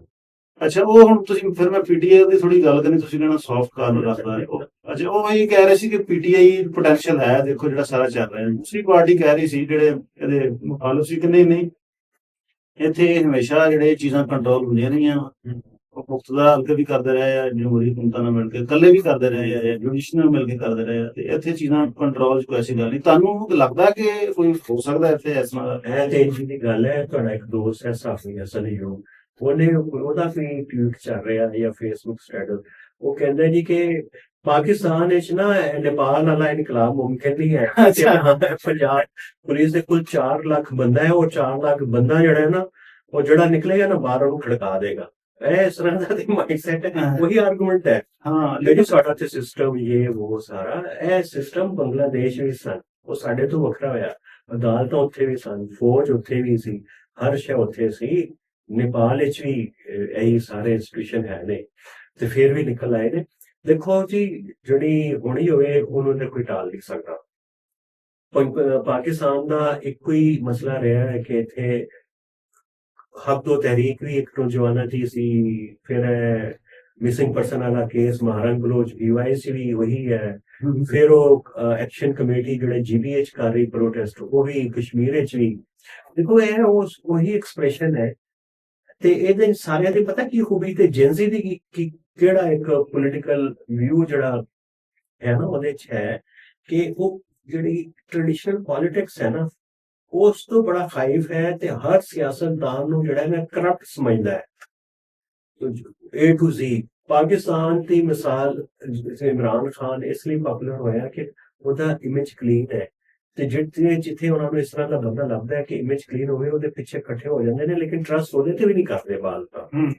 Speaker 2: ਅੱਛਾ, ਉਹ ਹੁਣ ਤੁਸੀਂ ਫਿਰ ਮੈਂ ਪੀਟੀਆਈ ਦੀ ਥੋੜੀ ਗੱਲ ਕਰਨੀ, ਤੁਸੀਂ ਕਹਿਣਾ ਸੌਫਟ ਕਾਰਨ ਰੱਖਦਾ ਹੈ। ਅੱਛਾ, ਉਹ ਇਹ ਕਹਿ ਰਹੇ ਸੀ ਕਿ ਪੀਟੀਆਈ ਪੋਟੈਂਸ਼ੀਅਲ ਹੈ, ਦੇਖੋ ਜਿਹੜਾ ਸਾਰਾ ਚੱਲ ਰਿਹਾ ਹੈ। ਦੂਸਰੀ ਪਾਰਟੀ ਕਹਿ ਰਹੀ ਸੀ, ਜਿਹੜੇ ਇਹਦੇ ਮੁਖਾਲਫ ਸੀ ਕਿ ਨਹੀਂ ਨਹੀਂ। ਇੱਥੇ ਹਮੇਸ਼ਾ ਜਿਹੜੇ ਚੀਜ਼ਾਂ ਕੰਟਰੋਲ ਹੁੰਦੀਆਂ ਰਹੀਆਂ। ਉਹ ਮੁਕਤਦਾਰ ਹਲਕੇ ਵੀ ਕਰਦੇ ਰਹੇ ਆ ਜਮਹੂਰੀ ਹਕੂਮਤਾਂ ਨਾਲ ਮਿਲ ਕੇ, ਇਕੱਲੇ ਵੀ ਕਰਦੇ ਰਹੇ ਆ ਜੁਡੀਸ਼ੀਅਲ ਨਾਲ ਮਿਲ ਕੇ ਕਰਦੇ ਰਹੇ ਆ। ਤੇ ਇੱਥੇ ਚੀਜ਼ਾਂ ਕੰਟਰੋਲ 'ਚ ਕੋਈ ਐਸੀ ਗੱਲ ਨਹੀਂ। ਤੁਹਾਨੂੰ ਲੱਗਦਾ ਕਿ ਕੋਈ ਹੋ ਸਕਦਾ ਇੱਥੇ ਇਸ ਤਰ੍ਹਾਂ
Speaker 1: ਇਹ ਤੇ ਦੀ ਗੱਲ ਹੈ, ਤੁਹਾਡਾ ਇੱਕ ਦੋਸਤ ਹੈ, ਸਾਫੀ ਅਸਲ ਹੀ ਉਹਨੇ ਉਹਦਾ ਵੀ ਟਵੀਟ ਚੱਲ ਰਿਹਾ ਜਾਂ ਫੇਸਬੁੱਕ ਸਟੇਟਸ ਉਹ ਕਹਿੰਦਾ ਜੀ ਕਿ ਪਾਕਿਸਤਾਨ ਵਿੱਚ ਨਾ ਨੇਪਾਲ ਵਾਲਾ ਇਨਕਲਾਬ ਮੁਮਕਿਨ ਨਹੀਂ ਹੈ। ਪੰਜਾਬ ਪੁਲਿਸ ਦੇ ਕੁੱਲ 4 ਲੱਖ ਬੰਦਾ ਹੈ ਉਹ 4 ਲੱਖ ਬੰਦਾ ਜਿਹੜਾ ਹੈ ਨਾ ਉਹ ਜਿਹੜਾ ਨਿਕਲੇਗਾ ਨਾ ਬਾਹਰ ਉਹਨੂੰ ਖੜਕਾ ਦੇਗਾ। ਇਹ ਇਸ ਤਰ੍ਹਾਂ ਦਾ ਮਾਈਂਡਸੈਟ ਹੈ
Speaker 2: ਹਾਂ।
Speaker 1: ਉਹੀ ਆਰਗੂਮੈਂਟ ਹੈ।
Speaker 2: ਹਾਂ
Speaker 1: ਲੇਕਿਨ ਸਾਡਾ ਤੇ ਸਿਸਟਮ ਇਹ ਉਹ ਸਾਰਾ ਇਹ ਸਿਸਟਮ ਬੰਗਲਾਦੇਸ਼ ਵਿੱਚ ਸਨ। ਉਹ ਸਾਡੇ ਤੋਂ ਵੱਖਰਾ ਹੋਇਆ। ਅਦਾਲਤਾਂ ਉੱਥੇ ਵੀ ਸਨ ਫੌਜ ਉੱਥੇ ਵੀ ਸੀ ਹਰ ਸ਼ੈ ਉੱਥੇ ਸੀ। ਨੇਪਾਲ ਵਿੱਚ ਵੀ ਇਹੀ ਸਾਰੇ ਇੰਸਟੀਟਿਊਸ਼ਨ ਹੈ ਨੇ ਤੇ ਫਿਰ ਵੀ ਨਿਕਲ ਆਏ ਨੇ। ਦੇਖੋ ਜੀ ਜਿਹੜੀ ਹੋਣੀ ਹੋਵੇ ਉਹਨੂੰ ਤਾਂ ਕੋਈ ਟਾਲ ਨਹੀਂ ਸਕਦਾ। ਪਾਕਿਸਤਾਨ ਦਾ ਇੱਕੋ ਹੀ ਮਸਲਾ ਰਿਹਾ ਹੈ ਕਿ ਇੱਥੇ ਹੱਕ ਤੋਂ ਤਹਿਰੀਕ ਵੀ ਇੱਕ ਨੌਜਵਾਨਾਂ ਦੀ ਸੀ ਫਿਰ ਮਿਸਿੰਗ ਪਰਸਨ ਵਾਲਾ ਕੇਸ ਮਹਾਰੰਗ ਬਲੋਚ ਡੀਵਾਈਸ ਵੀ ਉਹੀ ਹੈ। ਫਿਰ ਉਹ ਐਕਸ਼ਨ ਕਮੇਟੀ ਜਿਹੜੇ ਜੀਬੀਐਚ ਕਰ ਰਹੀ ਪ੍ਰੋਟੈਸਟ ਉਹ ਵੀ ਕਸ਼ਮੀਰ ਵਿੱਚ ਵੀ। ਦੇਖੋ ਇਹ ਉਸ ਉਹੀ ਐਕਸਪ੍ਰੈਸ਼ਨ ਹੈ ਤੇ ਇਹਦੇ ਸਾਰਿਆਂ ਦੇ ਪਤਾ ਕੀ ਖੂਬੀ ਤੇ ਜੈਂਜ਼ੀ ਦੀ ਕੀ- ਕਿਹੜਾ ਇੱਕ ਪੋਲਿਟੀਕਲ ਵਿਊ ਜਿਹੜਾ ਹੈ ਨਾ ਉਹਦੇ ਚ ਹੈ ਕਿ ਉਹ ਜਿਹੜੀ ਟ੍ਰੈਡੀਸ਼ਨਲ ਪੋਲਿਟਿਕਸ ਹੈ ਨਾ, ਉਸ ਤੋਂ ਬੜਾ ਖਾਈਫ ਹੈ ਤੇ ਹਰ ਸਿਆਸਤਦਾਨ ਨੂੰ ਜਿਹੜਾ ਹੈ ਕਰਪਟ ਸਮਝਦਾ ਹੈ। A to Z, ਪਾਕਿਸਤਾਨ ਦੀ ਮਿਸਾਲ ਇਮਰਾਨ ਖਾਨ ਇਸ ਲਈ ਪਪੂਲਰ ਹੋਇਆ ਕਿ ਉਹਦਾ ਇਮੇਜ ਕਲੀਨ ਹੈ। ਤੇ ਜਿੱਥੇ ਜਿੱਥੇ ਉਹਨਾਂ ਨੂੰ ਇਸ ਤਰ੍ਹਾਂ ਦਾ ਬੰਦਾ ਲੱਭਦਾ ਹੈ ਕਿ ਇਮੇਜ ਕਲੀਨ ਹੋਵੇ ਉਹਦੇ ਪਿੱਛੇ ਇਕੱਠੇ ਹੋ ਜਾਂਦੇ ਨੇ ਲੇਕਿਨ ਟਰਸਟ ਉਹਦੇ ਤੇ ਵੀ ਨਹੀਂ ਕਰਦੇ ਬਾਲ ਤਾਂ।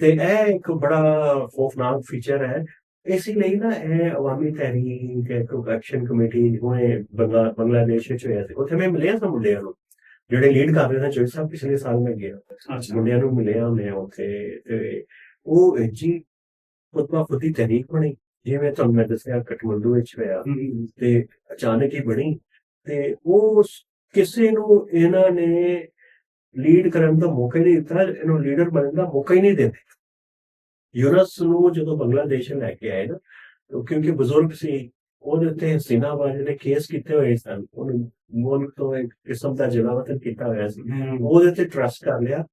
Speaker 1: ਤੇ ਇਹ ਇੱਕ ਬੜਾ ਖੌਫਨਾਕ ਫੀਚਰ ਹੈ। ਇਸੇ ਲਈ ਨਾ ਇਹ ਅਵਾਮੀ ਤਹਿਰੀਕ ਇੱਕ ਐਕਸ਼ਨ ਕਮੇਟੀ ਹੋਏ ਬੰਗਾ ਬੰਗਲਾਦੇਸ਼ ਵਿੱਚ ਹੋਇਆ ਸੀ ਉੱਥੇ ਮੈਂ ਮਿਲਿਆ ਸੀ ਮੁੰਡਿਆਂ ਨੂੰ। ਜਿਹੜੇ ਲੀਡ ਕਰ ਰਹੇ ਨੇ ਚੋਇਸ ਸਾਹਿਬ ਪਿਛਲੇ ਸਾਲ ਮੈਂ ਗਿਆ।
Speaker 2: ਅੱਛਾ।
Speaker 1: ਮੁੰਡਿਆਂ ਨੂੰ ਮਿਲਿਆ ਮੈਂ ਉੱਥੇ ਤੇ ਉਹ ਜੀ ਖੁਦਵਾ ਖੁਦੀ ਤਹਿਰੀਕ ਬਣੀ। ਜਿਵੇਂ ਤੁਹਾਨੂੰ ਮੈਂ ਦੱਸਿਆ ਕਠਮੰਡੂ ਵਿੱਚ ਹੋਇਆ। ਤੇ ਅਚਾਨਕ ਹੀ ਬਣੀ। ਤੇ ਉਹ ਕਿਸੇ ਨੂੰ ਇਹਨਾਂ ਨੇ ਲੀਡ ਕਰਨ ਦਾ ਮੌਕਾ ਹੀ ਨਹੀਂ ਦਿੱਤਾ ਇਹਨੂੰ ਲੀਡਰ ਬਣਨ ਦਾ ਮੌਕਾ ਹੀ ਨਹੀਂ ਦਿੰਦੇ ਯੂਨਸ ਨੂੰ ਜਦੋਂ ਬੰਗਲਾਦੇਸ਼ ਲੈ ਕੇ ਆਏ ਨਾ ਕਿਉਂਕਿ ਬਜ਼ੁਰਗ ਸੀ ਉਹਦੇ ਉੱਤੇ ਹਸੀਨਾ ਬਾਜੀ ਨੇ ਕੇਸ ਕੀਤੇ ਹੋਏ ਸਨ ਉਹਨੂੰ ਮੁਲਕ ਤੋਂ ਇੱਕ ਕਿਸਮ ਦਾ ਜਲਾਵਤਨ ਕੀਤਾ ਹੋਇਆ ਸੀ। ਉਹਦੇ ਤੇ ਟਰਸਟ ਕਰ ਲਿਆ।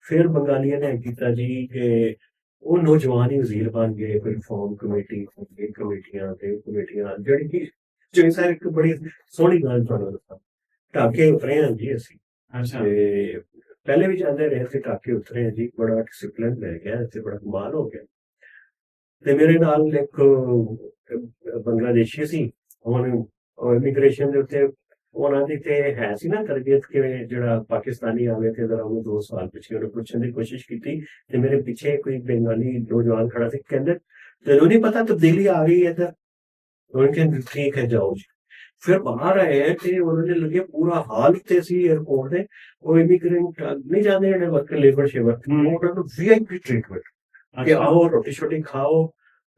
Speaker 1: ਫਿਰ ਬੰਗਾਲੀਆਂ ਨੇ ਕੀਤਾ ਜੀ ਕਿ ਉਹ ਨੌਜਵਾਨ ਹੀ ਵਜ਼ੀਰ ਬਣ ਗਏ ਕੋਈ ਰਿਫਾਰਮ ਕਮੇਟੀ ਇਹ ਕਮੇਟੀਆਂ ਤੇ ਕਮੇਟੀਆਂ ਜਿਹੜੀ ਕਿ ਜਿਹੜੀ ਸਰ ਇੱਕ ਬੜੀ ਸੋਹਣੀ ਗੱਲ ਤੁਹਾਨੂੰ ਦੱਸਾਂ। ਢਾਕੇ ਉਤਰੇ ਹਾਂ ਜੀ ਅਸੀਂ।
Speaker 2: ਅੱਛਾ।
Speaker 1: ਤੇ ਪਹਿਲੇ ਵੀ ਜਾਂਦੇ ਰਹੇ ਸੀ ਢਾਕੇ ਉਤਰੇ ਹਾਂ ਜੀ। ਬੜਾ ਡਿਸਪਲਿਨ ਲੈ ਗਿਆ ਤੇ ਬੜਾ ਕਮਾਲ ਹੋ ਗਿਆ। ਤੇ ਮੇਰੇ ਨਾਲ ਇੱਕ ਬੰਗਲਾਦੇਸ਼ੀ ਸੀ। ਹੁਣ ਇਮੀਗ੍ਰੇਸ਼ਨ ਦੇ ਉੱਤੇ ਉਹਨਾਂ ਦੀ ਤੇ ਹੈ ਸੀ ਨਾ ਤਰਬੀਅਤ ਕਿ ਜਿਹੜਾ ਪਾਕਿਸਤਾਨੀ ਆਵੇ ਤੇ ਜ਼ਰਾ ਉਹਨੂੰ ਦੋ ਸਾਲ ਪਿੱਛੇ ਉਹਨੂੰ ਪੁੱਛਣ ਦੀ ਕੋਸ਼ਿਸ਼ ਕੀਤੀ ਤੇ ਮੇਰੇ ਪਿੱਛੇ ਕੋਈ ਬੰਗਾਲੀ ਨੌਜਵਾਨ ਖੜਾ ਸੀ। ਕਹਿੰਦੇ ਤੈਨੂੰ ਨਹੀਂ ਪਤਾ ਤਬਦੀਲੀ ਆ ਗਈ ਹੈ ਇੱਧਰ? उनके ठीक है जाओ जी ਫਿਰ ਬਾਹਰ ਆਏ ਤੇ ਉਹਨਾਂ ਨੇ ਲੱਗੇ ਪੂਰਾ ਹਾਲ ਤੇ ਸੀ 에어ਪੋਰਟ ਦੇ ਉਹ ਇਮੀਗ੍ਰੈਂਟ ਨਹੀਂ ਜਾਂਦੇ ਜਿਹੜੇ ਵਰਕਰ ਲੇਬਰ ਸ਼ੇਵਰ ਉਹਨਾਂ ਨੂੰ ਵੀਆਈਪੀ ਟ੍ਰੀਟਮੈਂਟ ਕਿ ਆਓ ਰੋਟੀ ਛੋਟੀ ਖਾਓ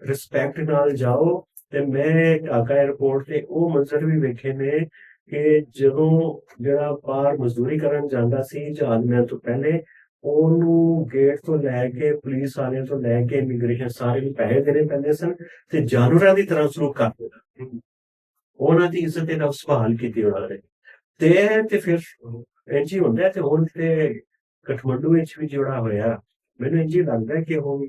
Speaker 1: ਰਿਸਪੈਕਟ ਨਾਲ ਜਾਓ। ਤੇ ਮੈਂ ਢਾਕਾ 에어ਪੋਰਟ ਤੇ ਉਹ ਮੰਜ਼ਰ ਵੀ ਵੇਖੇ ਨੇ ਕਿ ਜਦੋਂ ਜਿਹੜਾ ਬਾਹਰ ਮਜ਼ਦੂਰੀ ਕਰਨ ਜਾਂਦਾ ਸੀ ਜਾਂ ਆਦਮੀਆਂ ਤੋਂ ਪਹਿਲੇ ਉਹਨੂੰ ਗੇਟ ਤੋਂ ਲੈ ਕੇ ਪੁਲਿਸ ਵਾਲਿਆਂ ਤੋਂ ਲੈ ਕੇ ਇਮੀਗ੍ਰੇਸ਼ਨ ਸਾਰੇ ਨੂੰ ਪੈਸੇ ਦੇਣੇ ਪੈਂਦੇ ਸਨ ਤੇ ਜਾਨਵਰਾਂ ਦੀ ਤਰ੍ਹਾਂ ਸਲੂਕ ਕਰਦੇ ਸਨ ਉਹਨਾਂ ਦੀ ਇੱਜ਼ਤ ਨਾਲ ਸੰਭਾਲ ਕੀਤੀ ਉਹਨਾਂ ਨੇ। ਤੇ ਤੇ ਫਿਰ ਇੰਜ ਹੀ ਹੁੰਦਾ ਤੇ ਹੁਣ ਤੇ ਕਠਮੰਡੂ ਵਿੱਚ ਵੀ ਜਿਹੜਾ ਹੋਇਆ ਮੈਨੂੰ ਇੰਜ ਹੀ ਲੱਗਦਾ ਕਿ ਹੁਣ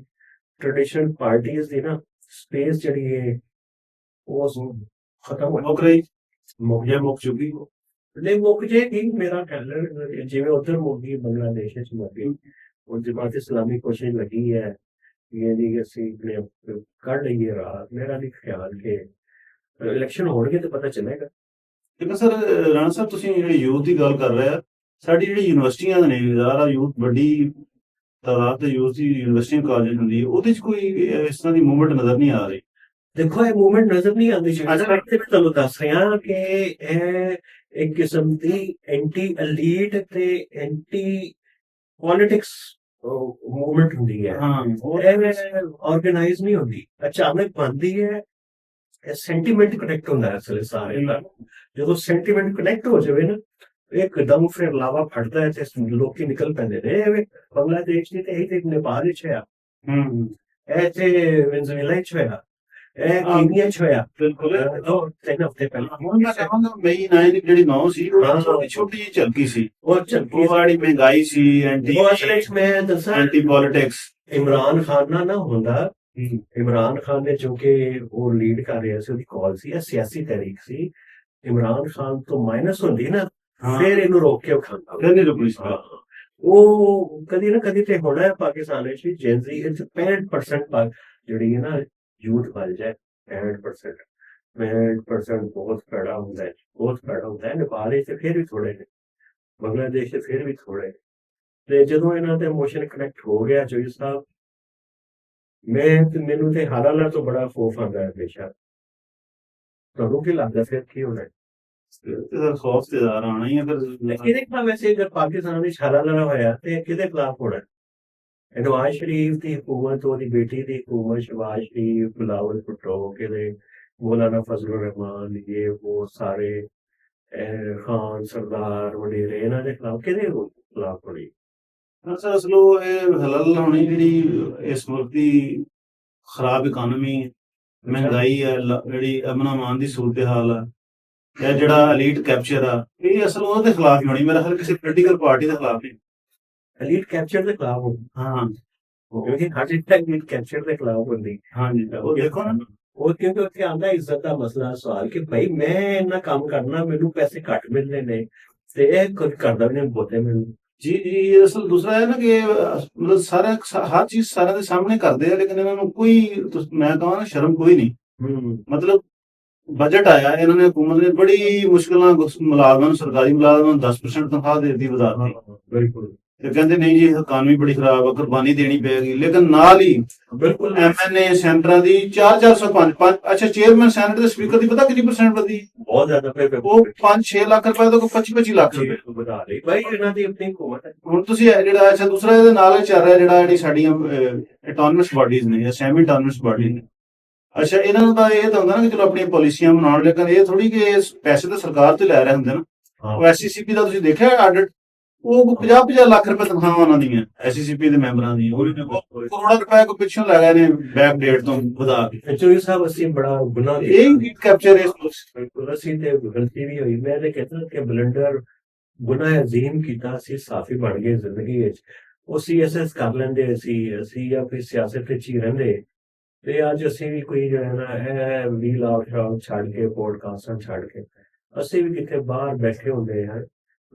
Speaker 1: ਟ੍ਰੈਡੀਸ਼ਨਲ ਪਾਰਟੀਆਂ ਦੀ ਨਾ ਸਪੇਸ ਜਿਹੜੀ ਹੈ ਉਹ ਖਤਮ ਹੋ
Speaker 2: ਰਹੀ।
Speaker 1: ਮੁੱਕ
Speaker 2: ਜਾਂ ਮੁੱਕ ਚੁੱਕੀ
Speaker 1: ਨਹੀਂ ਮੁੱਕ ਜੇਗੀ ਮੇਰਾ ਹੈ, ਜਿਵੇਂ ਉਧਰ ਮੁੱਕ ਗਈ ਬੰਗਲਾਦੇਸ਼ ਵਿੱਚ ਮੁੱਕ ਉਹ ਜਮਾਤ ਇਸਲਾਮੀ ਕੋਸ਼ਿਸ਼ ਲੱਗੀ ਹੈ ਇਹ ਨਹੀਂ ਕਿ ਅਸੀਂ ਆਪਣੇ ਕੱਢ ਲਈਏ ਰਾਹ ਮੇਰਾ ਨਹੀਂ ਖਿਆਲ ਕਿ ਇਲੈਕਸ਼ਨ ਹੋਣਗੇ ਤਾਂ ਪਤਾ ਚੱਲੇਗਾ
Speaker 2: ਲੇਕਿਨ ਸਰ ਰਾਣਾ ਸਾਹਿਬ ਤੁਸੀਂ ਜਿਹੜੀ ਯੂਥ ਦੀ ਗੱਲ ਕਰ ਰਹੇ ਆ ਸਾਡੀ ਜਿਹੜੀ ਯੂਨੀਵਰਸਿਟੀਆਂ ਨੇ ਜ਼ਿਆਦਾ ਯੂਥ ਵੱਡੀ ਤਾਦਾਦ ਤੇ ਯੂਥ ਦੀ ਯੂਨੀਵਰਸਿਟੀਆਂ ਕਾਲਜ ਹੁੰਦੀ ਹੈ ਉਹਦੇ 'ਚ ਕੋਈ ਇਸ ਤਰ੍ਹਾਂ ਦੀ ਮੂਵਮੈਂਟ ਨਜ਼ਰ ਨਹੀਂ ਆ ਰਹੀ
Speaker 1: ਦੇਖੋ ਇਹ ਮੂਵਮੈਂਟ ਨਜ਼ਰ ਨਹੀਂ ਆਉਂਦੀ ਜੀ
Speaker 2: ਅੱਛਾ।
Speaker 1: ਅੱਜ ਮੈਂ ਤੁਹਾਨੂੰ ਦੱਸ ਰਿਹਾ ਕਿ ਇਹ ਇੱਕ ਕਿਸਮ ਦੀ ਐਂਟੀ ਐਲੀਟ ਤੇ ਐਂਟੀ ਪੋਲਿਟਿਕਸ ਮੂਵਮੈਂਟ ਹੁੰਦੀ ਹੈ।
Speaker 2: ਹਾਂ। ਉਹ
Speaker 1: ਆਰਗੇਨਾਈਜ਼ ਨਹੀਂ ਹੁੰਦੀ। ਅਚਾਨਕ ਬਣਦੀ ਹੈ ਇਹ ਸੈਂਟੀਮੈਂਟ ਕਨੈਕਟ ਹੁੰਦਾ ਹੈ ਅਸਲ ਸਾਰੇ ਦਾ ਜਦੋਂ ਸੈਂਟੀਮੈਂਟ ਕਨੈਕਟ ਹੋ ਜਾਵੇ ਨਾ ਇੱਕਦਮ ਫਿਰ ਲਾਵਾ ਫੜਦਾ ਹੈ ਤੇ ਲੋਕੀ ਨਿਕਲ ਪੈਂਦੇ ਨੇ। ਇਹ ਬੰਗਲਾਦੇਸ਼ ਦੀ ਤੇ ਇਹ ਤੇ ਨੇਪਾਲ ਵਿੱਚ
Speaker 2: ਹੂੰ।
Speaker 1: ਇਹ ਤੇ ਵੈਨਜ਼ੂਏਲਾ ਵਿੱਚ ਇਹ। ਕੀਨੀਆ ਵਿੱਚ ਹੋਇਆ।
Speaker 2: ਬਿਲਕੁਲ।
Speaker 1: ਦੋ ਤਿੰਨ ਹਫ਼ਤੇ ਪਹਿਲਾਂ।
Speaker 2: ਹੁਣ ਮੈਂ ਕਹਾਂਗਾ ਮਈ 9 ਦੀ ਜਿਹੜੀ 9 ਸੀ ਉਹ। ਛੋਟੀ ਛੋਟੀ ਜਿਹੀ ਝਲਕੀ ਸੀ।
Speaker 1: ਉਹ
Speaker 2: ਉਹ ਵਾਲੀ ਮਹਿੰਗਾਈ ਸੀ ਐਂਟੀ
Speaker 1: ਉਹ ਅਸਲ ਵਿੱਚ ਮੈਂ ਦੱਸਾਂ
Speaker 2: ਐਂਟੀ ਪੋਲਿਟਿਕਸ
Speaker 1: ਇਮਰਾਨ ਖਾਨ ਨਾਲ ਨਾ ਹੁੰਦਾ। ਇਮਰਾਨ ਖਾਨ ਨੇ ਜੋ ਕਿ ਉਹ ਲੀਡ ਕਰ ਰਿਹਾ ਸੀ ਉਹਦੀ ਕਾਲ ਸੀ ਇਹ ਸਿਆਸੀ ਤਹਿਰੀਕ ਸੀ। ਇਮਰਾਨ ਖਾਨ ਤੋਂ ਮਾਈਨਸ ਹੁੰਦੀ ਨਾ ਫਿਰ ਇਹਨੂੰ ਰੋਕ ਕੇ
Speaker 2: ਫਿਰ ਨਹੀਂ ਰੁਕਣੀ
Speaker 1: ਹਾਂ। ਉਹ ਕਦੀ ਨਾ ਕਦੀ ਤੇ ਹੋਣਾ ਹੈ ਪਾਕਿਸਤਾਨ ਵਿੱਚ ਜੈਨਜ਼ੀ 'ਚ 65% ਪਾ ਜਿਹੜੀ ਹੈ ਨਾ ਯੂਥ ਵੱਲ ਜਾਏ 65% 65% ਬਹੁਤ ਪੈੜਾ ਹੁੰਦਾ ਹੈ ਬਹੁਤ ਪੈੜਾ ਹੁੰਦਾ ਹੈ ਨੇਪਾਲ ਤੇ ਫਿਰ ਵੀ ਥੋੜੇ ਨੇ ਬੰਗਲਾਦੇਸ਼ ਤੇ ਫਿਰ ਵੀ ਥੋੜੇ ਨੇ ਤੇ ਜਦੋਂ ਇਹਨਾਂ ਤੇ ਇਮੋਸ਼ਨ ਕਨੈਕਟ ਹੋ ਗਿਆ ਜੋਈ ਸਾਹਿਬ ਮੈਂ ਤੇ ਮੈਨੂੰ ਤੇ ਹਾਲਾਲਾ ਤੋਂ ਬੜਾ ਖੋਫ ਆਉਂਦਾ ਹੈ ਹਮੇਸ਼ਾ ਤੁਹਾਨੂੰ ਕੀ ਲੱਗਦਾ ਫਿਰ ਕੀ ਹੋਣਾ ਹੈ
Speaker 2: ਤੇ ਖੌਫ ਤੇ ਜ਼ਰਾ ਆਣਾ ਹੀ ਹੈ ਫਿਰ
Speaker 1: ਕਿਹਦੇ ਖਿਲਾਫ ਵੈਸੇ ਅਗਰ ਪਾਕਿਸਤਾਨ ਵਿੱਚ ਹਾਲਾਲਾ ਹੋਇਆ ਤੇ ਕਿਹਦੇ ਖਿਲਾਫ ਹੋਣਾ ਹੈ? ਨਵਾਜ਼ ਸ਼ਰੀਫ ਦੀ ਹਕੂਮਤ, ਉਹਦੀ ਬੇਟੀ ਦੀ ਹਕੂਮਤ ਸ਼ਬਾਜ਼ ਸ਼ਰੀਫ ਬਲਾਵਲ ਭੁੱਟੋ ਕਿਹਦੇ ਮੌਲਾਨਾ ਫਜ਼ਲੁਰ ਰਹਿਮਾਨ, ਇਹ ਉਹ ਸਾਰੇ ਖਾਨ, ਸਰਦਾਰ, ਵਡੇਰੇ, ਇਹਨਾਂ ਦੇ ਖਿਲਾਫ ਕਿਹਦੇ ਖਿਲਾਫ ਹੋਣੀ?
Speaker 2: ਹਾਂ ਅਸਲੋ ਇਹ ਹਲਲ ਹੋਣੀ ਜਿਹੜੀ ਇਸ ਮੁਲਕ ਦੀ ਖਰਾਬ ਇਕਨੋਮੀ ਮਹਿੰਗਾਈ ਹੈ ਜਿਹੜੀ ਅਮਨ ਅਮਾਨ ਦੀ ਸੂਰਤ ਹਾਲ ਹੈ ਇਹ ਜਿਹੜਾ ਅਲੀਟ ਕੈਪਚਰ ਆ, ਇਹ ਅਸਲ ਉਹਦੇ ਖਿਲਾਫ ਹੀ ਹੋਣੀ, ਮੇਰਾ ਖਿਆਲ ਕਿਸੇ ਪੋਲੀਟੀਕਲ ਪਾਰਟੀ ਦੇ ਖਿਲਾਫ ਨਹੀਂ।
Speaker 1: ਐਲੀਟ ਕੈਪਚਰ ਦੇ ਖਿਲਾਫ ਹੋਣੀ
Speaker 2: ਹਾਂ।
Speaker 1: ਕਿਉਂਕਿ ਹਰ ਇੱਕ ਐਲੀਟ ਕੈਪਚਰ ਦੇ ਖਿਲਾਫ ਹੁੰਦੀ।
Speaker 2: ਹਾਂਜੀ। ਉਹ ਦੇਖੋ ਨਾ
Speaker 1: ਉਹ ਕਿਉਂਕਿ ਉੱਥੇ ਆਂਦਾ ਇੱਜ਼ਤ ਦਾ ਮਸਲਾ ਸਵਾਲ ਕਿ ਭਾਈ ਮੈਂ ਇੰਨਾ ਕੰਮ ਕਰਨਾ ਮੈਨੂੰ ਪੈਸੇ ਘੱਟ ਮਿਲਦੇ ਨੇ ਤੇ ਇਹ ਕੁਝ ਕਰਦਾ ਵੀ ਨਹੀਂ ਬੋਤੇ ਮੈਨੂੰ
Speaker 2: ਜੀ ਜੀ ਅਸਲ ਦੂਸਰਾ ਹੈ ਨਾ ਕਿ ਮਤਲਬ ਸਾਰਾ ਹਰ ਚੀਜ਼ ਸਾਰਿਆਂ ਦੇ ਸਾਹਮਣੇ ਕਰਦੇ ਆ ਲੇਕਿਨ ਇਹਨਾਂ ਨੂੰ ਕੋਈ ਮੈਂ ਕਹਾਂ ਨਾ ਸ਼ਰਮ ਕੋਈ ਨਹੀਂ।
Speaker 1: ਹੂੰ।
Speaker 2: ਮਤਲਬ ਬਜਟ ਆਇਆ ਇਹਨਾਂ ਨੇ ਹਕੂਮਤ ਨੇ ਬੜੀ ਮੁਸ਼ਕਲ ਮੁਲਾਜ਼ਮਾਂ ਨੂੰ ਸਰਕਾਰੀ ਮੁਲਾਜ਼ਮਾਂ ਨੂੰ 10% ਤਨਖਾਹ ਦੇ ਦਿੱਤੀ ਵਧਾਤੀ
Speaker 1: ਬਿਲਕੁਲ।
Speaker 2: ਤੇ ਕਹਿੰਦੇ ਨਹੀਂ ਜੀ ਇਕਾਨਮੀ ਬੜੀ ਖਰਾਬ ਹੈ ਕੁਰਬਾਨੀ ਦੇਣੀ ਪਏਗੀ। ਲੇਕਿਨ ਨਾਲ ਹੀ
Speaker 1: ਬਿਲਕੁਲ।
Speaker 2: ਐਮਐਨਏ ਸੈਂਟਰਾਂ ਦੀ 4-405 ਪੰਜ ਅੱਛਾ ਚੇਅਰਮੈਨ ਸੈਨੇਟ ਦੇ ਸਪੀਕਰ ਦੀ ਪਤਾ ਕਿੰਨੀ ਪਰਸੈਂਟ ਵਧੀ?
Speaker 1: ਬਹੁਤ ਜ਼ਿਆਦਾ ਪੇ ਪੇ
Speaker 2: ਉਹ 5-6 ਲੱਖ ਰੁਪਏ ਤੋਂ 25-25 ਲੱਖ ਰੁਪਏ।
Speaker 1: ਵਧਾ ਰਹੀ ਭਾਈ ਇਹਨਾਂ ਦੀ ਆਪਣੀ ਹਕੂਮਤ ਹੈ।
Speaker 2: ਹੁਣ ਤੁਸੀਂ ਇਹ ਜਿਹੜਾ ਅੱਛਾ ਦੂਸਰਾ ਇਹਦੇ ਨਾਲ ਹੀ ਚੱਲ ਰਿਹਾ ਜਿਹੜਾ ਜਿਹੜੀ ਸਾਡੀਆਂ ਆਟੋਨਮਸ ਬਾਡੀਜ਼ ਨੇ ਜਾਂ ਸੈਮੀ ਆਟੋਨਮਸ ਬਾਡੀ ਨੇ। ਅੱਛਾ ਇਹਨਾਂ ਨੂੰ ਤਾਂ ਇਹ ਤਾਂ ਹੁੰਦਾ ਨਾ ਕਿ ਚਲੋ ਆਪਣੀਆਂ ਪਾਲਿਸੀਆਂ ਬਣਾਉਣ ਲੇਕਿਨ ਇਹ ਥੋੜੀ ਕਿ ਪੈਸੇ ਤਾਂ ਸਰਕਾਰ ਤੇ ਲੈ ਰਹੇ ਹੁੰਦੇ ਨਾ। ਉਹ ਐਸਸੀਸੀਪੀ ਦਾ ਤੁਸੀਂ ਦੇਖਿਆ ਆਡਿਟ ਉਹ 50-50 ਲੱਖ ਰੁਪਏ ਤਨਖਾਹਾਂ ਉਹਨਾਂ ਦੀਆਂ ਐਸਸੀਸੀਪੀ ਦੇ ਮੈਂਬਰਾਂ ਦੀਆਂ ਉਹ ਕਰੋੜਾਂ ਰੁਪਏ ਕੋ ਪਿੱਛੋਂ ਲੈ ਗਏ ਨੇ ਬੈਕ ਡੇਟ ਤੋਂ ਵਧਾ ਕੇ।
Speaker 1: ਐਕਚੁਅਲੀ ਸਾਹਿਬ ਅਸੀਂ ਬੜਾ ਗੁਨਾਹ
Speaker 2: ਇਹ ਹੀ ਕੈਪਚਰ ਇਸ
Speaker 1: ਬਿਲਕੁਲ ਅਸੀਂ ਤੇ ਗਲਤੀ ਵੀ ਹੋਈ। ਮੈਂ ਤੇ ਕਹਿੰਦਾ ਕਿ ਬਲੰਡਰ ਗੁਨਾਹ ਅਜ਼ੀਮ ਕੀਤਾ ਅਸੀਂ ਸਾਫੀ ਬਣ ਗਏ ਜ਼ਿੰਦਗੀ ਵਿੱਚ। ਉਹ ਸੀਐਸਐਸ ਕਰ ਲੈਂਦੇ ਅਸੀਂ ਅਸੀਂ ਜਾਂ ਫਿਰ ਸਿਆਸਤ ਵਿੱਚ ਹੀ ਰਹਿੰਦੇ। ਤੇ ਅੱਜ ਅਸੀਂ ਵੀ ਕੋਈ ਜਿਹੜਾ ਨਾ ਇਹ ਵੀ ਲਾਭ ਛੱਡ ਕੇ ਪੋਡਕਾਸਟਾਂ ਛੱਡ ਕੇ ਅਸੀਂ ਵੀ ਕਿਤੇ ਬਾਹਰ ਬੈਠੇ ਹੁੰਦੇ ਹਾਂ।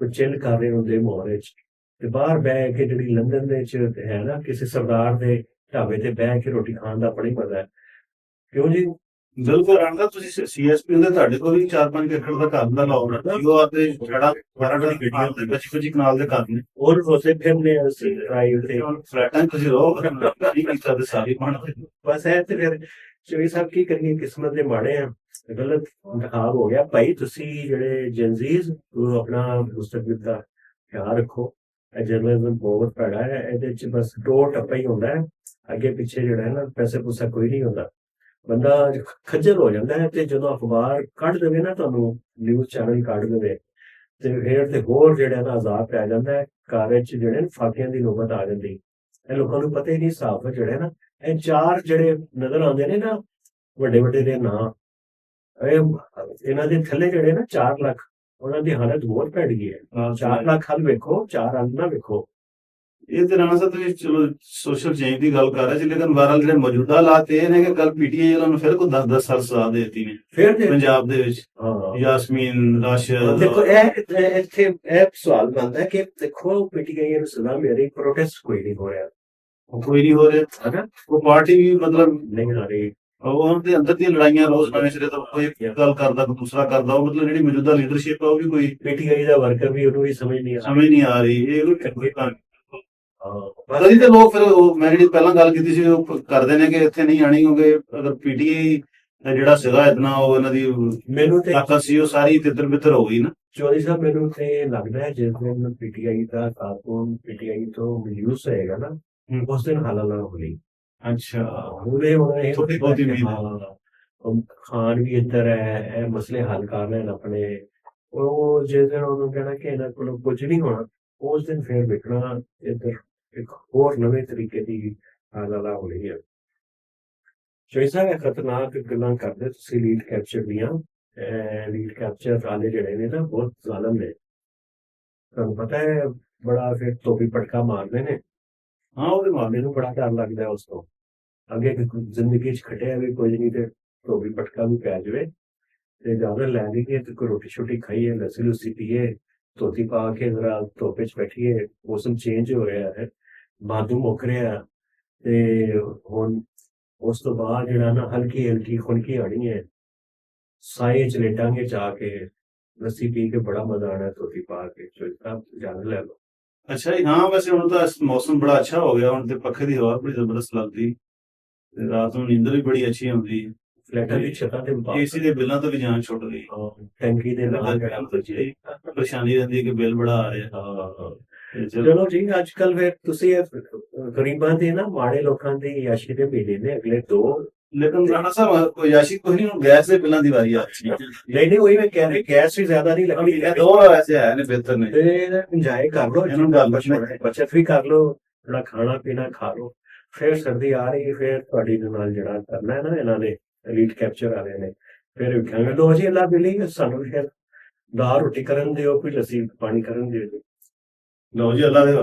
Speaker 1: ਚਿਲ ਕਰ ਰਹੇ ਹੁੰਦੇ ਮਾਹੌਲ ਵਿੱਚ ਤੇ ਬਾਹਰ ਬਹਿ ਕੇ ਜਿਹੜੀ ਲੰਡਨ ਦੇ ਵਿੱਚ ਹੈ ਨਾ ਕਿਸੇ ਸਰਦਾਰ ਦੇ ਢਾਬੇ ਤੇ ਬਹਿ ਕੇ ਰੋਟੀ ਖਾਣ ਦਾ ਹੀ ਮਜ਼ਾ ਹੈ। ਕਿਉਂ ਜੀ?
Speaker 2: ਬਿਲਕੁਲ ਆਂਦਾ ਤੁਸੀਂ ਸੀਐਸਪੀ ਦੇ ਤੁਹਾਡੇ ਕੋਲ ਵੀ 4-5 ਏਕੜ ਦਾ ਘਰ ਦਾ ਲਾਉਣਾ ਉਹ ਆਪਦੇ ਛੜਾ ਬੜਾ ਗੱਡੀਆਂ ਦੇ ਵਿੱਚ ਕੁਝ ਕਨਾਲ ਦੇ ਘਰ ਨੇ।
Speaker 1: ਔਰ ਰੋਸੇ ਫਿਰਨੇ ਅਸੀਂ ਡਰਾਈਵ ਤੇ
Speaker 2: ਫਲੈਟਾਂ 'ਚ ਤੁਸੀਂ ਰਹੋ ਨਹੀਂ ਕੀਤਾ ਤੇ ਸਾਰੀ ਬਣ
Speaker 1: ਬਸ ਐ ਤੇ ਫਿਰ ਚੋਈ ਸਾਹਿਬ, ਕੀ ਕਰੀਏ? ਕਿਸਮਤ ਦੇ ਮਾੜੇ ਆ। ਗਲਤ ਇੰਤਖਾਬ ਹੋ ਗਿਆ। ਭਾਈ, ਤੁਸੀਂ ਜਿਹੜੇ ਜਨਜ਼ੀਜ਼ ਉਹ ਆਪਣਾ ਮੁਸਤਕਬਲ ਦਾ ਖਿਆਲ ਰੱਖੋ। ਜਰਨਲਿਜ਼ਮ ਬਹੁਤ ਭੈੜਾ ਹੈ। ਇਹਦੇ ਚ ਬਸ ਦੋ ਟੱਪਾ ਹੀ ਹੁੰਦਾ ਹੈ। ਅੱਗੇ ਪਿੱਛੇ ਜਿਹੜਾ ਹੈ ਨਾ, ਪੈਸੇ ਪੂਸਾ ਕੋਈ ਨਹੀਂ ਹੁੰਦਾ। ਬੰਦਾ ਖੱਜਲ ਹੋ ਜਾਂਦਾ ਹੈ ਤੇ ਜਦੋਂ ਅਖਬਾਰ ਕੱਢ ਦੇਵੇ ਨਾ, ਤੁਹਾਨੂੰ ਨਿਊਜ਼ ਚੈਨਲ ਕੱਢ ਦੇਵੇ। ਤੇ ਫਿਰ ਤੇ ਹੋਰ ਜਿਹੜਾ ਨਾ ਅਜ਼ਾਬ ਪੈ ਜਾਂਦਾ ਹੈ। ਕਾਰਜ ਜਿਹੜੇ ਨੇ ਫਾਕਿਆਂ ਦੀ ਨੌਬਤ ਆ ਜਾਂਦੀ। ਇਹ ਲੋਕਾਂ ਨੂੰ ਪਤਾ ਹੀ ਨਹੀਂ ਸਾਫ਼ ਜਿਹੜੇ ਨਾ ਇਹ ਚਾਰ ਜਿਹੜੇ ਨਜ਼ਰ ਆਉਂਦੇ ਨੇ ਨਾ ਵੱਡੇ ਵੱਡੇ ਦੇ ਨਾਂ ਇਹ ਇਹਨਾਂ ਦੇ ਥੱਲੇ ਜਿਹੜੇ ਨਾ 4 ਲੱਖ ਉਹਨਾਂ ਦੀ ਹਾਲਤ ਬਹੁਤ ਭੈੜੀ ਹੈ। 4 ਲੱਖ ਹਲ ਵੇਖੋ 4 ਅੰਕ ਨਾ ਵੇਖੋ।
Speaker 2: ਇਹ ਤੇ ਰਾਣਾ ਸਾਹਿਬ ਤੁਸੀਂ ਚਲੋ ਸੋਸ਼ਲ ਚੇਂਜ ਦੀ ਗੱਲ ਕਰ ਰਹੇ ਸੀ ਲੇਕਿਨ ਬਹਰਹਾਲ ਜਿਹੜੇ ਮੌਜੂਦਾ ਹਾਲਾਤ ਇਹ ਨੇ ਕਿ ਕੱਲ ਪੀਟੀਆਈ ਵਾਲਿਆਂ ਨੂੰ ਫਿਰ ਕੋ 10 10 ਸਾਲ ਸਜ਼ਾ ਦੇ ਦਿੱਤੀ ਨੇ।
Speaker 1: ਫਿਰ
Speaker 2: ਪੰਜਾਬ ਦੇ ਵਿੱਚ।
Speaker 1: ਹਾਂ।
Speaker 2: ਯਾਸਮੀਨ ਰਾਸ਼ਦ।
Speaker 1: ਦੇਖੋ ਇਹ ਇੱਥੇ ਇਹ ਸਵਾਲ ਬਣਦਾ ਹੈ ਕਿ ਦੇਖੋ ਪੀਟੀਆਈ ਨੂੰ ਸਲਾਹ ਮੇਰੀ ਪ੍ਰੋਟੈਸਟ ਕੋਈ ਨਹੀਂ ਹੋ ਰਿਹਾ।
Speaker 2: ਉਹ ਕੋਈ ਨਹੀਂ ਹੋ ਰਿਹਾ।
Speaker 1: ਹੈਨਾ
Speaker 2: ਉਹ ਪਾਰਟੀ ਵੀ ਮਤਲਬ
Speaker 1: ਨਹੀਂ ਆ ਰਹੀ।
Speaker 2: ਉਹ ਉਹਨਾਂ ਦੇ ਅੰਦਰ ਦੀਆਂ ਲੜਾਈਆਂ ਰੋਜ਼ ਨਵੇਂ ਸਿਰੇ ਤੋਂ ਕੋਈ ਗੱਲ ਕਰਦਾ ਕੋਈ ਦੂਸਰਾ ਕਰਦਾ ਉਹ ਮਤਲਬ ਜਿਹੜੀ ਮੌਜੂਦਾ ਲੀਡਰਸ਼ਿਪ ਹੈ ਉਹ ਵੀ ਕੋਈ
Speaker 1: ਪੀਟੀਆਈ ਦਾ ਵਰਕਰ ਵੀ ਉਹਨੂੰ ਵੀ ਸਮਝ ਨਹੀਂ ਆ
Speaker 2: ਸਮਝ ਨਹੀਂ ਆ ਰਹੀ। ਇਹ ਕੋਈ
Speaker 1: ਹਾਂ
Speaker 2: ਕਦੀ ਤੇ ਲੋਕ ਫਿਰ ਉਹ ਮੈਂ ਜਿਹੜੀ ਪਹਿਲਾਂ ਗੱਲ ਕੀਤੀ ਸੀ ਉਹ ਕਰਦੇ ਨੇ ਕਿ ਇੱਥੇ ਨਹੀਂ ਆਣੀ ਕਿਉਂਕਿ ਅਗਰ ਪੀਟੀਆਈ ਜਿਹੜਾ ਸੀਗਾ ਇਤਨਾ ਉਹ ਇਹਨਾਂ ਦੀ
Speaker 1: ਮੈਨੂੰ ਤੇ
Speaker 2: ਤਾਕਤ ਸੀ ਉਹ ਸਾਰੀ ਤਿੱਤਰ ਬਿੱਤਰ ਹੋ ਗਈ ਨਾ।
Speaker 1: ਚੌਧਰੀ ਸਾਹਿਬ ਮੈਨੂੰ ਤੇ ਲੱਗਦਾ ਹੈ ਜਿਸ ਦਿਨ ਪੀਟੀਆਈ ਦਾ ਕਾਰਕੁਨ ਪੀਟੀਆਈ ਤੋਂ ਮਿਲਿਊਸ ਹੋਏਗਾ ਨਾ। ਉਸ ਦਿਨ ਹਾਲਾਲਾ ਹੋਣੀ
Speaker 2: ਅੱਛਾ।
Speaker 1: ਉਹਨੇ ਇਹ
Speaker 2: ਥੋੜ੍ਹੀ ਬਹੁਤੀ ਹੈ।
Speaker 1: ਹਾਂ, ਉਹ ਖਾਨ ਵੀ ਇੱਧਰ ਹੈ ਇਹ ਮਸਲੇ ਹੱਲ ਕਰ ਲੈਣ ਆਪਣੇ। ਉਹ ਜਿਸ ਦਿਨ ਉਹਨੂੰ ਕਹਿਣਾ ਕਿ ਇਹਨਾਂ ਕੋਲ ਕੁਝ ਨਹੀਂ ਹੋਣਾ ਉਸ ਦਿਨ ਫੇਰ ਵੇਖਣਾ ਇੱਧਰ। ਇੱਕ ਹੋਰ ਨਵੇਂ ਤਰੀਕੇ ਦੀ ਹਾਲਾਲਾ ਹੋਣੀ ਹੈ। ਚੋਇਸਾ ਹੈ ਖਤਰਨਾਕ ਗੱਲਾਂ ਕਰਦੇ, ਤੁਸੀਂ ਲੀਡ ਕੈਪਚਰ ਦੀਆਂ ਲੀਡ ਕੈਪਚਰ ਵਾਲੇ ਜਿਹੜੇ ਨੇ ਨਾ, ਬਹੁਤ ਜ਼ਾਲਮ ਨੇ। ਤੁਹਾਨੂੰ ਪਤਾ ਹੈ, ਬੜਾ ਫਿਰ ਤੋਪੀ ਪਟਕਾ ਮਾਰਦੇ ਨੇ।
Speaker 2: ਹਾਂ, ਉਹਦੇ ਮਾਮਲੇ
Speaker 1: ਨੂੰ ਬੜਾ ਡਰ ਲੱਗਦਾ ਉਸ ਤੋਂ। ਅੱਗੇ ਜ਼ਿੰਦਗੀ 'ਚ ਖਟਿਆ ਵੀ ਕੁਝ ਨਹੀਂ ਤੇ ਧੋਬੀ ਪਟਕਾ ਵੀ ਪੈ ਜਾਵੇ। ਤੇ ਜ਼ਿਆਦਾ ਲੈ ਲਈਏ ਤੇ ਕੋਈ ਰੋਟੀ ਛੋਟੀ ਖਾਈਏ ਲੱਸੀ ਲੁੱਸੀ ਪੀਏ, ਧੋਤੀ ਪਾ ਕੇ ਜ਼ਰਾ ਧੋਪੇ 'ਚ ਬੈਠੀਏ, ਮੌਸਮ ਚੇਂਜ ਹੋ ਰਿਹਾ ਹੈ। ਬਾਦੂ ਮੁੱਕ ਰਿਹਾ ਤੇ ਹੁਣ ਉਸ ਤੋਂ ਬਾਅਦ ਜਿਹੜਾ ਨਾ ਹਲਕੀ ਹਲਕੀ ਖੁਣਕੀ ਆਣੀ ਹੈ। ਸਾਏ 'ਚ ਲੇਟਾਂਗੇ ਜਾ ਕੇ ਲੱਸੀ ਪੀ ਕੇ ਬੜਾ ਮਜ਼ਾ ਆਣਾ ਧੋਤੀ ਪਾ ਕੇ ਚੋਇਸਾ ਜਾਨ ਲੈ ਲਓ।
Speaker 2: ਅੱਛਾ ਹਾਂ ਵੈਸੇ ਹੁਣ ਤਾਂ ਮੌਸਮ ਬੜਾ ਅੱਛਾ ਹੋ ਗਿਆ ਹੁਣ ਤੇ ਪੱਖੇ ਦੀ ਹਵਾ ਬੜੀ ਜ਼ਬਰਦਸਤ ਲੱਗਦੀ। ਤੇ ਰਾਤ ਨੂੰ ਨੀਂਦਰ ਵੀ ਬੜੀ ਅੱਛੀ ਆਉਂਦੀ।
Speaker 1: ਫਲੈਟਾਂ ਦੀ ਛੱਤਾਂ ਤੇ
Speaker 2: ਏਸੀ ਦੇ ਬਿੱਲਾਂ ਤੋਂ ਵੀ ਜਾਨ ਛੁੱਟ ਗਈ।
Speaker 1: ਟੈਂਕੀ ਦੇ ਨਾਲ ਜਿਹੜਾ
Speaker 2: ਪਰੇਸ਼ਾਨੀ ਰਹਿੰਦੀ ਕਿ ਬਿੱਲ ਬੜਾ ਆ ਰਿਹਾ।
Speaker 1: ਹਾਂ।
Speaker 2: ਚਲੋ
Speaker 1: ਜੀ ਅੱਜ ਕੱਲ ਵੇ ਤੁਸੀਂ ਗਰੀਬਾਂ ਦੇ ਨਾ ਮਾੜੇ ਲੋਕਾਂ ਦੀ ਯਾਸ਼ੀ ਦੇ ਮਹੀਨੇ ਨੇ ਅਗਲੇ ਦੋ।
Speaker 2: ਲੇਕਿਨ ਰਾਣਾ ਸਾਹਿਬ ਕੋਈ ਯਾਸ਼ੀ ਕੋਈ ਨਹੀਂ ਗੈਸ ਦੇ ਬਿੱਲਾਂ ਦੀ ਵਾਰੀ ਆ
Speaker 1: ਨਹੀਂ ਨਹੀਂ ਉਹੀ ਮੈਂ ਕਹਿ ਰਿਹਾ ਗੈਸ ਵੀ ਜ਼ਿਆਦਾ ਨਹੀਂ ਲੱਗਦੀ
Speaker 2: ਇਹ ਦੋ ਵੈਸੇ ਹੈ ਨੇ ਬਿਹਤਰ ਨੇ।
Speaker 1: ਤੇ ਇੰਜੋਏ ਕਰ ਲਓ
Speaker 2: ਇਹਨਾਂ ਨੂੰ ਗੱਲ।
Speaker 1: ਬਚਤ ਵੀ ਕਰ ਲਓ ਥੋੜਾ ਖਾਣਾ ਪੀਣਾ ਖਾ ਲਓ। ਫਿਰ ਸਰਦੀ ਆ ਰਹੀ ਹੈ, ਫਿਰ ਤੁਹਾਡੀ ਦੇ ਨਾਲ ਜਿਹੜਾ ਕਰਨਾ ਹੈ ਨਾ ਇਹਨਾਂ ਨੇ ਲੀਡ ਕੈਪਚਰ ਵਾਲੇ ਨੇ। ਫਿਰ ਵੇਖਾਂਗੇ ਦੋ ਜੀ ਅੱਲਾ ਬਿਲੀ ਸਾਨੂੰ ਫਿਰ ਦਾਲ ਰੋਟੀ ਕਰਨ ਦਿਓ ਕੋਈ ਲੱਸੀ ਪਾਣੀ ਕਰਨ ਦਿਓ
Speaker 2: ਲਓ ਜੀ ਅੱਲਾ ਦੇ